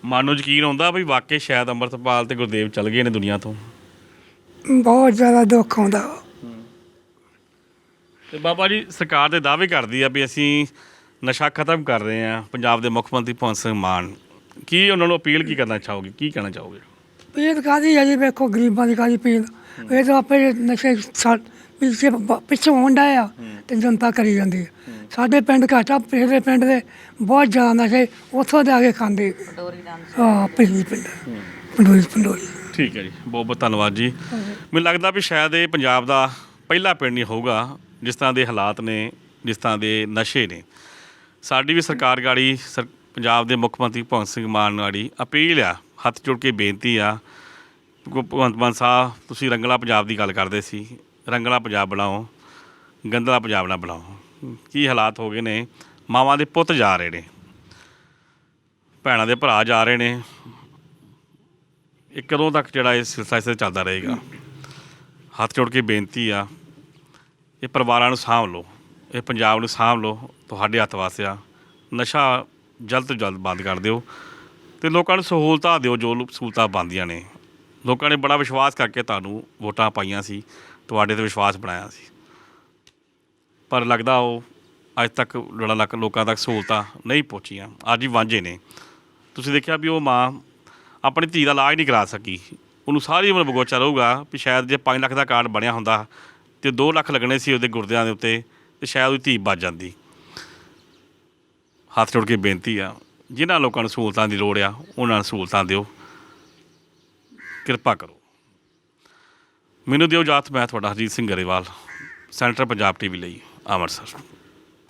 ਮਨ ਨੂੰ ਯਕੀਨ ਆਉਂਦਾ ਵੀ ਵਾਕਈ ਸ਼ਾਇਦ ਅੰਮ੍ਰਿਤਪਾਲ ਤੇ ਗੁਰਦੇਵ ਚਲ ਗਏ ਨੇ ਦੁਨੀਆ ਤੋਂ। ਬਹੁਤ ਜ਼ਿਆਦਾ ਦੁੱਖ ਆਉਂਦਾ। ਵਾ। ਤੇ ਬਾਬਾ ਜੀ ਸਰਕਾਰ ਦੇ ਦਾਅਵੇ ਕਰਦੀ ਆ ਵੀ ਅਸੀਂ ਨਸ਼ਾ ਖਤਮ ਕਰ ਰਹੇ ਆ ਪੰਜਾਬ ਦੇ ਮੁੱਖ ਮੰਤਰੀ ਭਗਵੰਤ ਸਿੰਘ ਮਾਨ। ਕੀ ਉਹਨਾਂ ਨੂੰ ਅਪੀਲ ਕੀ ਕਰਨਾ ਚਾਹੋਗੇ? ਕੀ ਕਹਿਣਾ ਚਾਹੋਗੇ? ਪੀੜ ਕਾਦੀ ਹੈ ਜੀ? ਵੇਖੋ ਗਰੀਬਾਂ ਦੀ ਕਾਦੀ ਪੀੜ ਇਹ ਤਾਂ ਆਪੇ ਨਸ਼ੇ ਸਾ- ਪਿੱਛੇ ਬ- ਪਿੱਛੋਂ ਹੁੰਦਾ ਆ ਤੇ ਜਨਤਾ ਕਰੀ ਜਾਂਦੀ ਹੈ। ਸਾਡੇ ਪਿੰਡ ਘਾਟਾ ਪਿਛਲੇ ਪਿੰਡ ਦੇ ਬਹੁਤ ਜ਼ਿਆਦਾ ਨਸ਼ੇ ਉੱਥੋਂ ਦੇ ਆ ਕੇ ਖਾਂਦੇ ਹਾਂ ਪਿਛਲੇ ਪਿੰਡ। ਪੰਡੋਰੀ ਪੰਡੋਰੀ। ਠੀਕ ਹੈ ਜੀ ਬਹੁਤ ਬਹੁਤ ਧੰਨਵਾਦ ਜੀ। ਮੈਨੂੰ ਲੱਗਦਾ ਵੀ ਸ਼ਾਇਦ ਇਹ ਪੰਜਾਬ ਦਾ ਪਹਿਲਾ ਪਿੰਡ ਨਹੀਂ ਹੋਊਗਾ ਜਿਸ ਤਰ੍ਹਾਂ ਦੇ ਹਾਲਾਤ ਨੇ ਜਿਸ ਤਰ੍ਹਾਂ ਦੇ ਨਸ਼ੇ ਨੇ। ਸਾਡੀ ਵੀ ਸਰਕਾਰ ਗਾੜੀ ਸਰ ਪੰਜਾਬ ਦੇ ਮੁੱਖ ਮੰਤਰੀ ਭਗਵੰਤ ਸਿੰਘ ਮਾਨ ਗਾੜੀ ਅਪੀਲ ਆ ਹੱਥ ਜੋੜ ਕੇ ਬੇਨਤੀ ਆ ਕਿ ਭਗਵੰਤ ਮਾਨ ਸਾਹਿਬ ਤੁਸੀਂ ਰੰਗਲਾ ਪੰਜਾਬ ਦੀ ਗੱਲ ਕਰਦੇ ਸੀ। ਰੰਗਲਾ ਪੰਜਾਬ ਬਣਾਓ ਗੰਦਲਾ ਪੰਜਾਬ ਨਾ ਬਣਾਓ। ਕੀ ਹਾਲਾਤ ਹੋ ਗਏ ਨੇ? ਮਾਵਾਂ ਦੇ ਪੁੱਤ ਜਾ ਰਹੇ ਨੇ। ਭੈਣਾਂ ਦੇ ਭਰਾ ਜਾ ਰਹੇ ਨੇ। ਇਹ ਕਦੋਂ ਤੱਕ ਜਿਹੜਾ ਇਹ ਸਿਲਸਿਲਾ ਇਸ ਚੱਲਦਾ ਰਹੇਗਾ? ਹੱਥ ਜੋੜ ਕੇ ਬੇਨਤੀ ਆ, ਇਹ ਪਰਿਵਾਰਾਂ ਨੂੰ ਸਾਂਭ ਲਓ। ਇਹ ਪੰਜਾਬ ਨੂੰ ਸਾਂਭ ਲਓ, ਤੁਹਾਡੇ ਹੱਥ ਵਾਸਤੇ ਆ। ਨਸ਼ਾ ਜਲਦ ਤੋਂ ਜਲਦ ਬੰਦ ਕਰ ਦਿਓ। ਤੇ ਲੋਕਾਂ ਨੂੰ ਸਹੂਲਤਾਂ ਦਿਓ, ਜੋ ਲੋਕ ਸਹੂਲਤਾਂ ਬੰਦੀਆਂ ਨੇ। ਲੋਕਾਂ ਨੇ ਬੜਾ ਵਿਸ਼ਵਾਸ ਕਰਕੇ ਤੁਹਾਨੂੰ ਵੋਟਾਂ ਪਾਈਆਂ ਸੀ, ਤੁਹਾਡੇ ਤੇ ਵਿਸ਼ਵਾਸ ਬਣਾਇਆ ਸੀ। ਪਰ ਲੱਗਦਾ ਉਹ ਅੱਜ ਤੱਕ ਲੜਾ ਲੱਕ ਲੋਕਾਂ ਤੱਕ ਸਹੂਲਤਾਂ ਨਹੀਂ ਪਹੁੰਚੀਆਂ, ਅੱਜ ਹੀ ਵਾਂਝੇ ਨੇ। ਤੁਸੀਂ ਦੇਖਿਆ ਵੀ ਉਹ ਮਾਂ ਆਪਣੀ ਧੀ ਦਾ ਇਲਾਜ ਨਹੀਂ ਕਰਾ ਸਕੀ, ਉਹਨੂੰ ਸਾਰੀ ਉਮਰ ਬਗੋਚਾ ਰਹੂਗਾ ਵੀ ਸ਼ਾਇਦ ਜੇ 5 ਲੱਖ ਦਾ ਕਾਰਡ ਬਣਿਆ ਹੁੰਦਾ ਤੇ 2 ਲੱਖ ਲੱਗਣੇ ਸੀ ਉਹਦੇ ਗੁਰਦਿਆਂ ਦੇ ਉੱਤੇ ਤੇ ਸ਼ਾਇਦ ਉਹਦੀ ਧੀ ਬਚ ਜਾਂਦੀ। ਹੱਥ ਜੋੜ ਕੇ ਬੇਨਤੀ ਆ, ਜਿਨ੍ਹਾਂ ਲੋਕਾਂ ਨੂੰ ਸਹੂਲਤਾਂ ਦੀ ਲੋੜ ਆ, ਉਹਨਾਂ ਨੂੰ ਸਹੂਲਤਾਂ ਦਿਓ। ਕਿਰਪਾ ਕਰੋ। ਮੈਨੂੰ ਦਿਓ ਜਾਤ, ਮੈਂ ਤੁਹਾਡਾ ਹਰਜੀਤ ਸਿੰਘ ਗਰੇਵਾਲ, ਸੈਂਟਰ ਪੰਜਾਬ ਟੀਵੀ ਲਈ, ਅੰਮ੍ਰਿਤਸਰ।